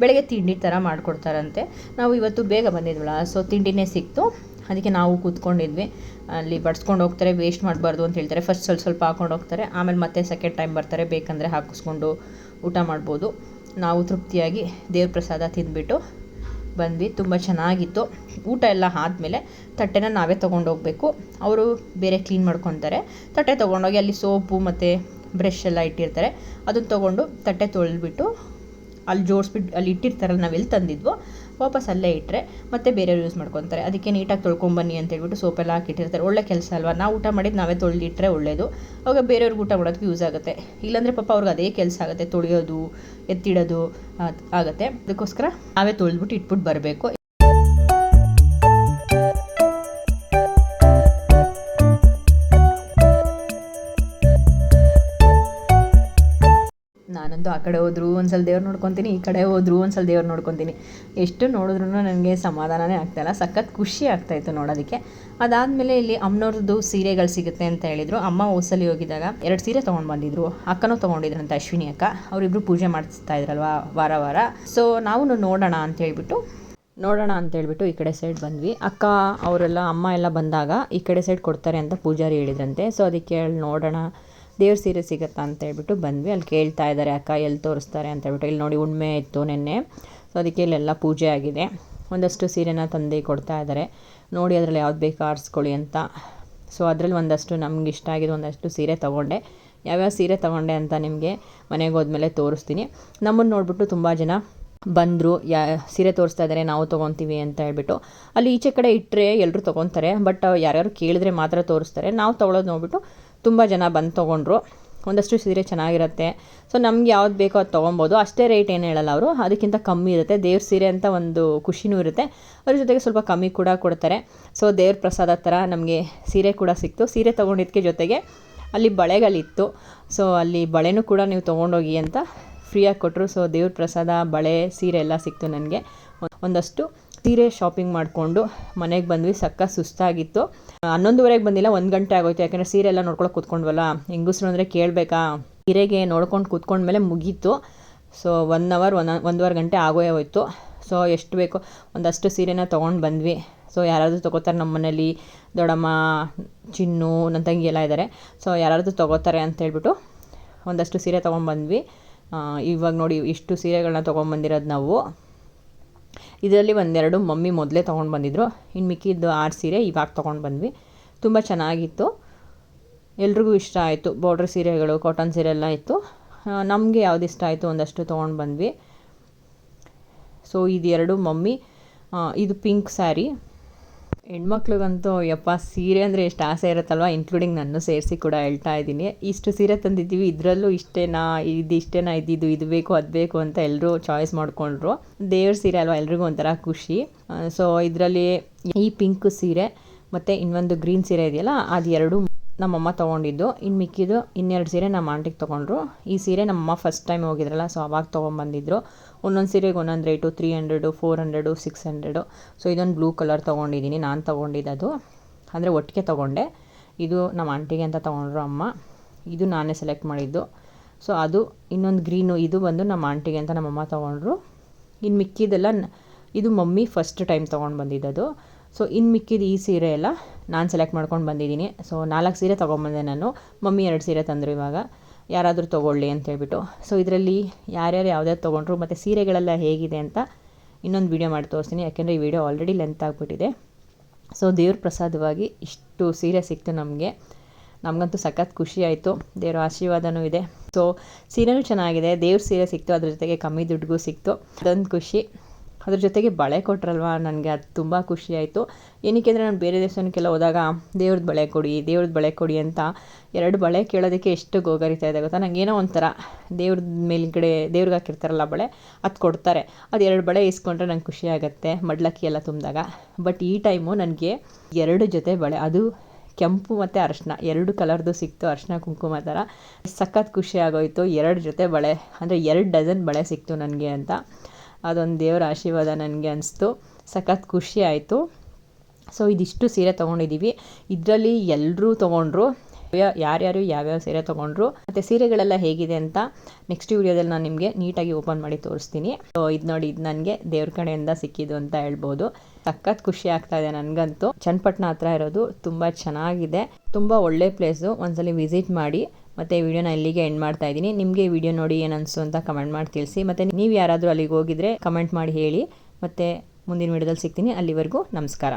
ಬೆಳಗ್ಗೆ ತಿಂಡಿ ಥರ ಮಾಡಿಕೊಡ್ತಾರಂತೆ. ನಾವು ಇವತ್ತು ಬೇಗ ಬಂದಿದ್ವಲ್ಲ, ಸೊ ತಿಂಡಿನೇ ಸಿಕ್ತು. ಅದಕ್ಕೆ ನಾವು ಕೂತ್ಕೊಂಡಿದ್ವಿ. ಅಲ್ಲಿ ಬಡ್ಸ್ಕೊಂಡು ಹೋಗ್ತಾರೆ, ವೇಸ್ಟ್ ಮಾಡಬಾರ್ದು ಅಂತ ಹೇಳ್ತಾರೆ. ಫಸ್ಟ್ ಸ್ವಲ್ಪ ಸ್ವಲ್ಪ ಹಾಕೊಂಡು ಹೋಗ್ತಾರೆ. ಆಮೇಲೆ ಮತ್ತೆ ಸೆಕೆಂಡ್ ಟೈಮ್ ಬರ್ತಾರೆ. ಬೇಕಂದರೆ ಹಾಕಿಸ್ಕೊಂಡು ಊಟ ಮಾಡ್ಬೋದು. ನಾವು ತೃಪ್ತಿಯಾಗಿ ದೇವ್ರ ಪ್ರಸಾದ ತಿಂದ್ಬಿಟ್ಟು ಬಂದ್ವಿ. ತುಂಬ ಚೆನ್ನಾಗಿತ್ತು. ಊಟ ಎಲ್ಲ ಆದಮೇಲೆ ತಟ್ಟೆನ ನಾವೇ ತೊಗೊಂಡು ಹೋಗಬೇಕು ಅವರು ಬೇರೆ ಕ್ಲೀನ್ ಮಾಡ್ಕೊತಾರೆ. ತಟ್ಟೆ ತೊಗೊಂಡೋಗಿ ಅಲ್ಲಿ ಸೋಪು ಮತ್ತು ಬ್ರಷ್ ಎಲ್ಲ ಇಟ್ಟಿರ್ತಾರೆ. ಅದನ್ನು ತೊಗೊಂಡು ತಟ್ಟೆ ತೊಳೆದ್ಬಿಟ್ಟು ಅಲ್ಲಿ ಜೋಡಿಸ್ಬಿಟ್ಟು ಅಲ್ಲಿ ಇಟ್ಟಿರ್ತಾರಲ್ಲ, ನಾವು ಎಲ್ಲಿ ತಂದಿದ್ವೋ ವಾಪಸ್ ಅಲ್ಲೇ ಇಟ್ಟರೆ ಮತ್ತೆ ಬೇರೆಯವ್ರು ಯೂಸ್ ಮಾಡ್ಕೊತಾರೆ. ಅದಕ್ಕೆ ನೀಟಾಗಿ ತೊಳ್ಕೊಂಬನ್ನಿ ಅಂತ ಹೇಳ್ಬಿಟ್ಟು ಸೋಪೆಲ್ಲ ಹಾಕಿಟ್ಟಿರ್ತಾರೆ ಒಳ್ಳೆ ಕೆಲಸ ಅಲ್ವಾ? ನಾವು ಊಟ ಮಾಡಿದ್ದು ನಾವೇ ತೊಳೆದಿಟ್ಟರೆ ಒಳ್ಳೆಯದು ಅವಾಗ ಬೇರೆಯವ್ರಿಗೆ ಊಟ ಮಾಡೋದಕ್ಕೆ ಯೂಸ್ ಆಗುತ್ತೆ. ಇಲ್ಲಾಂದರೆ ಪಾಪ ಅವ್ರಿಗೆ ಅದೇ ಕೆಲಸ ಆಗುತ್ತೆ. ತೊಳೆಯೋದು, ಎತ್ತಿಡೋದು ಆಗುತ್ತೆ. ಅದಕ್ಕೋಸ್ಕರ ನಾವೇ ತೊಳೆದ್ಬಿಟ್ಟು ಇಟ್ಬಿಟ್ಟು ಬರಬೇಕು. ನಾನಂತೂ ಆ ಕಡೆ ಹೋದ್ರು, ಒಂದ್ಸಲ ದೇವ್ರು ನೋಡ್ಕೊತೀನಿ, ಈ ಕಡೆ ಹೋದ್ರು, ಒಂದ್ಸಲ ದೇವ್ರು ನೋಡ್ಕೊತೀನಿ. ಎಷ್ಟು ನೋಡಿದ್ರು ನನಗೆ ಸಮಾಧಾನನೇ ಆಗ್ತಾಯಿಲ್ಲ ಸಖತ್ ಖುಷಿ ಆಗ್ತಾಯಿತ್ತು ನೋಡೋದಕ್ಕೆ. ಅದಾದಮೇಲೆ ಇಲ್ಲಿ ಅಮ್ಮನವ್ರದ್ದು ಸೀರೆಗಳು ಸಿಗುತ್ತೆ ಅಂತ ಹೇಳಿದರು. ಅಮ್ಮ ಓಸಲಿ ಹೋಗಿದ್ದಾಗ ಎರಡು ಸೀರೆ ತೊಗೊಂಡು ಬಂದಿದ್ರು. ಅಕ್ಕನೂ ತೊಗೊಂಡಿದ್ರಂತೆ, ಅಶ್ವಿನಿ ಅಕ್ಕ. ಅವರಿಬ್ಬರು ಪೂಜೆ ಮಾಡಿಸ್ತಾ ಇದ್ರಲ್ವ ವಾರ ವಾರ. ಸೊ ನಾವು ನೋಡೋಣ ಅಂತ ಹೇಳ್ಬಿಟ್ಟು, ನೋಡೋಣ ಅಂತ ಹೇಳ್ಬಿಟ್ಟು ಈ ಕಡೆ ಸೈಡ್ ಬಂದ್ವಿ. ಅಕ್ಕ, ಅವರೆಲ್ಲ, ಅಮ್ಮ ಎಲ್ಲ ಬಂದಾಗ ಈ ಕಡೆ ಸೈಡ್ ಕೊಡ್ತಾರೆ ಅಂತ ಪೂಜಾರಿ ಹೇಳಿದ್ರಂತೆ. ಸೊ ಅದಕ್ಕೆ ಹೇಳಿ ನೋಡೋಣ ದೇವ್ರ ಸೀರೆ ಸಿಗುತ್ತಾ ಅಂತ ಹೇಳ್ಬಿಟ್ಟು ಬಂದ್ವಿ. ಅಲ್ಲಿ ಕೇಳ್ತಾ ಇದ್ದಾರೆ, ಅಕ್ಕ, ಎಲ್ಲಿ ತೋರಿಸ್ತಾರೆ? ಅಂತ ಹೇಳ್ಬಿಟ್ಟು, ಇಲ್ಲಿ ನೋಡಿ ಉಣ್ಮೆ ಇತ್ತು ನಿನ್ನೆ. ಸೊ ಅದಕ್ಕೆ ಇಲ್ಲೆಲ್ಲ ಪೂಜೆ ಆಗಿದೆ. ಒಂದಷ್ಟು ಸೀರೆನ ತಂದು ಕೊಡ್ತಾ ಇದ್ದಾರೆ. ನೋಡಿ, ಅದರಲ್ಲಿ ಯಾವ್ದು ಬೇಕು ಆರಿಸ್ಕೊಳ್ಳಿ ಅಂತ. ಸೊ ಅದರಲ್ಲಿ ಒಂದಷ್ಟು ನಮ್ಗೆ ಇಷ್ಟ ಆಗಿದ್ದು ಒಂದಷ್ಟು ಸೀರೆ ತೊಗೊಂಡೆ. ಯಾವ್ಯಾವ ಸೀರೆ ತೊಗೊಂಡೆ ಅಂತ ನಿಮಗೆ ಮನೆಗೆ ಹೋದ್ಮೇಲೆ ತೋರಿಸ್ತೀನಿ. ನಮ್ಮನ್ನು ನೋಡಿಬಿಟ್ಟು ತುಂಬ ಜನ ಬಂದರು. ಯಾ, ಸೀರೆ ತೋರಿಸ್ತಾ ಇದ್ದಾರೆ, ನಾವು ತೊಗೊತೀವಿ ಅಂತ ಹೇಳ್ಬಿಟ್ಟು. ಅಲ್ಲಿ ಈಚೆ ಕಡೆ ಇಟ್ಟರೆ ಎಲ್ಲರೂ ತೊಗೊತಾರೆ, ಬಟ್ ಯಾರ್ಯಾರು ಕೇಳಿದ್ರೆ ಮಾತ್ರ ತೋರಿಸ್ತಾರೆ. ನಾವು ತೊಗೊಳೋದು ನೋಡ್ಬಿಟ್ಟು ತುಂಬ ಜನ ಬಂದು ತೊಗೊಂಡ್ರು. ಒಂದಷ್ಟು ಸೀರೆ ಚೆನ್ನಾಗಿರುತ್ತೆ. ಸೊ ನಮ್ಗೆ ಯಾವ್ದು ಬೇಕೋ ಅದು ತೊಗೊಬೋದು. ಅಷ್ಟೇ ರೇಟ್ ಏನು ಹೇಳಲ್ಲ ಅವರು. ಅದಕ್ಕಿಂತ ಕಮ್ಮಿ ಇರುತ್ತೆ. ದೇವ್ರ ಸೀರೆ ಅಂತ ಒಂದು ಖುಷಿನೂ ಇರುತ್ತೆ. ಅದ್ರ ಜೊತೆಗೆ ಸ್ವಲ್ಪ ಕಮ್ಮಿ ಕೂಡ ಕೊಡ್ತಾರೆ. ಸೊ ದೇವ್ರ ಪ್ರಸಾದ ಥರ ನಮಗೆ ಸೀರೆ ಕೂಡ ಸಿಕ್ತು. ಸೀರೆ ತೊಗೊಂಡಿದ್ದಕ್ಕೆ ಜೊತೆಗೆ ಅಲ್ಲಿ ಬಳೆಗಳಿತ್ತು. ಸೊ ಅಲ್ಲಿ ಬಳೆನೂ ಕೂಡ ನೀವು ತೊಗೊಂಡೋಗಿ ಅಂತ ಫ್ರೀಯಾಗಿ ಕೊಟ್ಟರು ಸೊ ದೇವ್ರ ಪ್ರಸಾದ, ಬಳೆ, ಸೀರೆ ಎಲ್ಲ ಸಿಕ್ತು ನನಗೆ. ಒಂದಷ್ಟು ಸೀರೆ ಶಾಪಿಂಗ್ ಮಾಡಿಕೊಂಡು ಮನೆಗೆ ಬಂದ್ವಿ. ಸಕ್ಕ ಸುಸ್ತಾಗಿತ್ತು. ಹನ್ನೊಂದುವರೆಗೆ ಬಂದಿಲ್ಲ, ಒಂದು ಗಂಟೆ ಆಗೋಯ್ತು. ಯಾಕಂದರೆ ಸೀರೆ ಎಲ್ಲ ನೋಡ್ಕೊಳಕ್ಕೆ ಕೂತ್ಕೊಂಡ್ವಲ್ಲ, ಹೆಂಗಸ್ರು ಅಂದರೆ ಕೇಳಬೇಕಾ? ಸೀರೆಗೆ ನೋಡ್ಕೊಂಡು ಕೂತ್ಕೊಂಡ್ಮೇಲೆ ಮುಗೀತು. ಸೊ ಒನ್ ಅವರ್ ಒನ್ ಒಂದೂವರೆ ಗಂಟೆ ಆಗೋಯೇ ಹೋಯ್ತು. ಸೊ ಎಷ್ಟು ಬೇಕೋ, ಒಂದಷ್ಟು ಸೀರೆನ ತೊಗೊಂಡು ಬಂದ್ವಿ. ಸೊ ಯಾರಾದರೂ ತೊಗೋತಾರೆ ನಮ್ಮ ಮನೇಲಿ, ದೊಡ್ಡಮ್ಮ, ಚಿನ್ನು, ನನ್ನ ತಂಗಿ ಎಲ್ಲ ಇದ್ದಾರೆ ಸೊ ಯಾರಾದರೂ ತೊಗೋತಾರೆ ಅಂತ ಹೇಳ್ಬಿಟ್ಟು ಒಂದಷ್ಟು ಸೀರೆ ತೊಗೊಂಬಂದ್ವಿ ಇವಾಗ ನೋಡಿ, ಇಷ್ಟು ಸೀರೆಗಳನ್ನ ತೊಗೊಂಬಂದಿರೋದು ನಾವು. ಇದರಲ್ಲಿ ಒಂದೆರಡು ಮಮ್ಮಿ ಮೊದಲೇ ತೊಗೊಂಡು ಬಂದಿದ್ರು. ಇನ್ನು ಮಿಕ್ಕಿದ್ದು ಆರು ಸೀರೆ ಇವಾಗ ತೊಗೊಂಡು ಬಂದ್ವಿ. ತುಂಬ ಚೆನ್ನಾಗಿತ್ತು. ಎಲ್ರಿಗೂ ಇಷ್ಟ ಆಯಿತು. ಬಾರ್ಡ್ರ್ ಸೀರೆಗಳು ಕಾಟನ್ ಸೀರೆ ಎಲ್ಲ ಇತ್ತು. ನಮಗೆ ಯಾವ್ದು ಇಷ್ಟ ಆಯಿತು ಒಂದಷ್ಟು ತೊಗೊಂಡು ಬಂದ್ವಿ. ಸೊ ಇದೆರಡು ಮಮ್ಮಿ. ಇದು ಪಿಂಕ್ ಸ್ಯಾರಿ ಹೆಣ್ಮಕ್ಳಿಗಂತೂ ಯಪ್ಪ ಸೀರೆ ಅಂದರೆ ಎಷ್ಟು ಆಸೆ ಇರುತ್ತಲ್ವ? ಇನ್ಕ್ಲೂಡಿಂಗ್ ನಾನು ಸೇರಿಸಿ ಕೂಡ ಹೇಳ್ತಾ ಇದ್ದೀನಿ. ಇಷ್ಟು ಸೀರೆ ತಂದಿದ್ದೀವಿ, ಇದರಲ್ಲೂ ಇಷ್ಟೇನಾ? ಇದು ಇಷ್ಟೇನಾ? ಇದ್ದಿದ್ದು ಇದು ಬೇಕು, ಅದು ಬೇಕು ಅಂತ ಎಲ್ಲರೂ ಚಾಯ್ಸ್ ಮಾಡಿಕೊಂಡ್ರು. ದೇವ್ರ ಸೀರೆ ಅಲ್ವಾ? ಎಲ್ರಿಗೂ ಒಂಥರ ಖುಷಿ. ಸೊ ಇದರಲ್ಲಿ ಈ ಪಿಂಕ್ ಸೀರೆ ಮತ್ತು ಇನ್ನೊಂದು ಗ್ರೀನ್ ಸೀರೆ ಇದೆಯಲ್ಲ, ಅದು ಎರಡು ನಮ್ಮಮ್ಮ ತೊಗೊಂಡಿದ್ದು. ಇನ್ನು ಮಿಕ್ಕಿದ್ದು ಇನ್ನೆರಡು ಸೀರೆ ನಮ್ಮ ಆಂಟಿಗೆ ತೊಗೊಂಡ್ರು. ಈ ಸೀರೆ ನಮ್ಮಮ್ಮ ಫಸ್ಟ್ ಟೈಮ್ ಹೋಗಿದ್ರಲ್ಲ ಸೊ ಅವಾಗ ತೊಗೊಂಬಂದಿದ್ರು. ಒಂದೊಂದು ಸೀರೆಗೆ ಒಂದೊಂದು rate three hundred four hundred six hundred so ಇದೊಂದು ಬ್ಲೂ ಕಲರ್ ತೊಗೊಂಡಿದ್ದೀನಿ ನಾನು ತೊಗೊಂಡಿದ್ದದು ಅಂದರೆ ಒಟ್ಟಿಗೆ ತೊಗೊಂಡೆ. ಇದು ನಮ್ಮ ಆಂಟಿಗೆ ಅಂತ ತೊಗೊಂಡ್ರು ಅಮ್ಮ. ಇದು ನಾನೇ ಸೆಲೆಕ್ಟ್ ಮಾಡಿದ್ದು. ಸೊ ಅದು ಇನ್ನೊಂದು ಗ್ರೀನು ಇದು ಬಂದು ನಮ್ಮ ಆಂಟಿಗೆ ಅಂತ ನಮ್ಮಮ್ಮ ತೊಗೊಂಡ್ರು. ಇನ್ನು ಮಿಕ್ಕಿದೆಲ್ಲ ಇದು ಮಮ್ಮಿ ಫಸ್ಟ್ ಟೈಮ್ ತೊಗೊಂಡು ಬಂದಿದ್ದದು. ಸೊ ಇನ್ನು ಮಿಕ್ಕಿದ ಈ ಸೀರೆ ಎಲ್ಲ ನಾನು ಸೆಲೆಕ್ಟ್ ಮಾಡ್ಕೊಂಡು ಬಂದಿದ್ದೀನಿ ಸೊ ನಾಲ್ಕು ಸೀರೆ ತೊಗೊಂಬಂದೆ ನಾನು. ಮಮ್ಮಿ ಎರಡು ಸೀರೆ ತಂದರು ಇವಾಗ. ಯಾರಾದರೂ ತೊಗೊಳ್ಳಿ ಅಂತ ಹೇಳ್ಬಿಟ್ಟು. ಸೊ ಇದರಲ್ಲಿ ಯಾರ್ಯಾರು ಯಾವ್ದಾದ್ರು ತೊಗೊಂಡ್ರು ಮತ್ತು ಸೀರೆಗಳೆಲ್ಲ ಹೇಗಿದೆ ಅಂತ ಇನ್ನೊಂದು ವೀಡಿಯೋ ಮಾಡಿ ತೋರಿಸ್ತೀನಿ. ಯಾಕೆಂದರೆ ಈ ವಿಡಿಯೋ ಆಲ್ರೆಡಿ ಲೆಂತ್ ಆಗಿಬಿಟ್ಟಿದೆ. ಸೊ ದೇವ್ರ ಪ್ರಸಾದವಾಗಿ ಇಷ್ಟು ಸೀರೆ ಸಿಕ್ತು ನಮಗೆ. ನಮಗಂತೂ ಸಖತ್ ಖುಷಿ ಆಯಿತು. ದೇವ್ರ ಆಶೀರ್ವಾದನೂ ಇದೆ. ಸೊ ಸೀರೆನೂ ಚೆನ್ನಾಗಿದೆ. ದೇವ್ರ ಸೀರೆ ಸಿಕ್ತು. ಅದ್ರ ಜೊತೆಗೆ ಕಮ್ಮಿ ದುಡ್ಡಿಗೂ ಸಿಕ್ತು. ಅದೊಂದು ಖುಷಿ. ಅದ್ರ ಜೊತೆಗೆ ಬಳೆ ಕೊಟ್ರಲ್ವ? ನನಗೆ ಅದು ತುಂಬ ಖುಷಿ ಆಯಿತು. ಏನಕ್ಕೆ ಅಂದರೆ ನಾನು ಬೇರೆ ದೇವಸ್ಥಾನಕ್ಕೆಲ್ಲ ಹೋದಾಗ ದೇವ್ರದ್ದು ಬಳೆ ಕೊಡಿ ದೇವ್ರದ್ದು ಬಳೆ ಕೊಡಿ ಅಂತ ಎರಡು ಬಳೆ ಕೇಳೋದಕ್ಕೆ ಎಷ್ಟು ಗೋಗರಿತಾ ಇದೆ ಗೊತ್ತಾ? ನನಗೇನೋ ಒಂಥರ ದೇವ್ರದ ಮೇಲ್ಗಡೆ, ದೇವ್ರಿಗೆ ಹಾಕಿರ್ತಾರಲ್ಲ ಬಳೆ, ಅದು ಕೊಡ್ತಾರೆ. ಅದು ಎರಡು ಬಳೆ ಇಸ್ಕೊಂಡ್ರೆ ನಂಗೆ ಖುಷಿ ಆಗುತ್ತೆ ಮಡ್ಲಕ್ಕಿ ಎಲ್ಲ ತುಂಬಿದಾಗ. ಬಟ್ ಈ ಟೈಮು ನನಗೆ ಎರಡು ಜೊತೆ ಬಳೆ, ಅದು ಕೆಂಪು ಮತ್ತು ಅರಶಿನ, ಎರಡು ಕಲರ್ದು ಸಿಕ್ತು, ಅರಶಿನ, ಕುಂಕುಮ ಥರ. ಸಖತ್ ಖುಷಿ ಆಗೋಯಿತು. ಎರಡು ಜೊತೆ ಬಳೆ, ಅಂದರೆ ಎರಡು ಡಜನ್ ಬಳೆ ಸಿಕ್ತು ನನಗೆ ಅಂತ. ಅದೊಂದು ದೇವರ ಆಶೀರ್ವಾದ ನನಗೆ ಅನಿಸ್ತು. ಸಖತ್ ಖುಷಿ ಆಯಿತು. ಸೊ ಇದಿಷ್ಟು ಸೀರೆ ತೊಗೊಂಡಿದ್ದೀವಿ ಇದರಲ್ಲಿ ಎಲ್ಲರೂ ತೊಗೊಂಡ್ರು. ಯಾರ್ಯಾರು ಯಾವ್ಯಾವ ಸೀರೆ ತೊಗೊಂಡ್ರು. ಮತ್ತು ಸೀರೆಗಳೆಲ್ಲ ಹೇಗಿದೆ ಅಂತ ನೆಕ್ಸ್ಟ್ ವಿಡಿಯೋದಲ್ಲಿ ನಾನು ನಿಮಗೆ ನೀಟಾಗಿ ಓಪನ್ ಮಾಡಿ ತೋರಿಸ್ತೀನಿ. ಸೊ ಇದು ನೋಡಿ, ಇದು ನನಗೆ ದೇವ್ರ ಕಡೆಯಿಂದ ಸಿಕ್ಕಿದ್ದು ಅಂತ ಹೇಳ್ಬೋದು. ಸಖತ್ ಖುಷಿ ಆಗ್ತಾ ಇದೆ ನನಗಂತೂ. ಚನ್ನಪಟ್ಟಣ ಹತ್ರ ಇರೋದು ತುಂಬ ಚೆನ್ನಾಗಿದೆ. ತುಂಬ ಒಳ್ಳೆ ಪ್ಲೇಸು ಒಂದ್ಸಲಿ ವಿಸಿಟ್ ಮಾಡಿ. ಮತ್ತು ವಿಡಿಯೋನ ಇಲ್ಲಿಗೆ ಎಂಡ್ ಮಾಡ್ತಾ ಇದ್ದೀನಿ. ನಿಮಗೆ ವಿಡಿಯೋ ನೋಡಿ ಏನನ್ಸು ಅಂತ ಕಮೆಂಟ್ ಮಾಡಿ ತಿಳಿಸಿ. ಮತ್ತು ನೀವು ಯಾರಾದರೂ ಅಲ್ಲಿಗೆ ಹೋಗಿದ್ರೆ ಕಮೆಂಟ್ ಮಾಡಿ ಹೇಳಿ. ಮತ್ತು ಮುಂದಿನ ವಿಡಿಯೋದಲ್ಲಿ ಸಿಗ್ತೀನಿ. ಅಲ್ಲಿವರೆಗೂ ನಮಸ್ಕಾರ.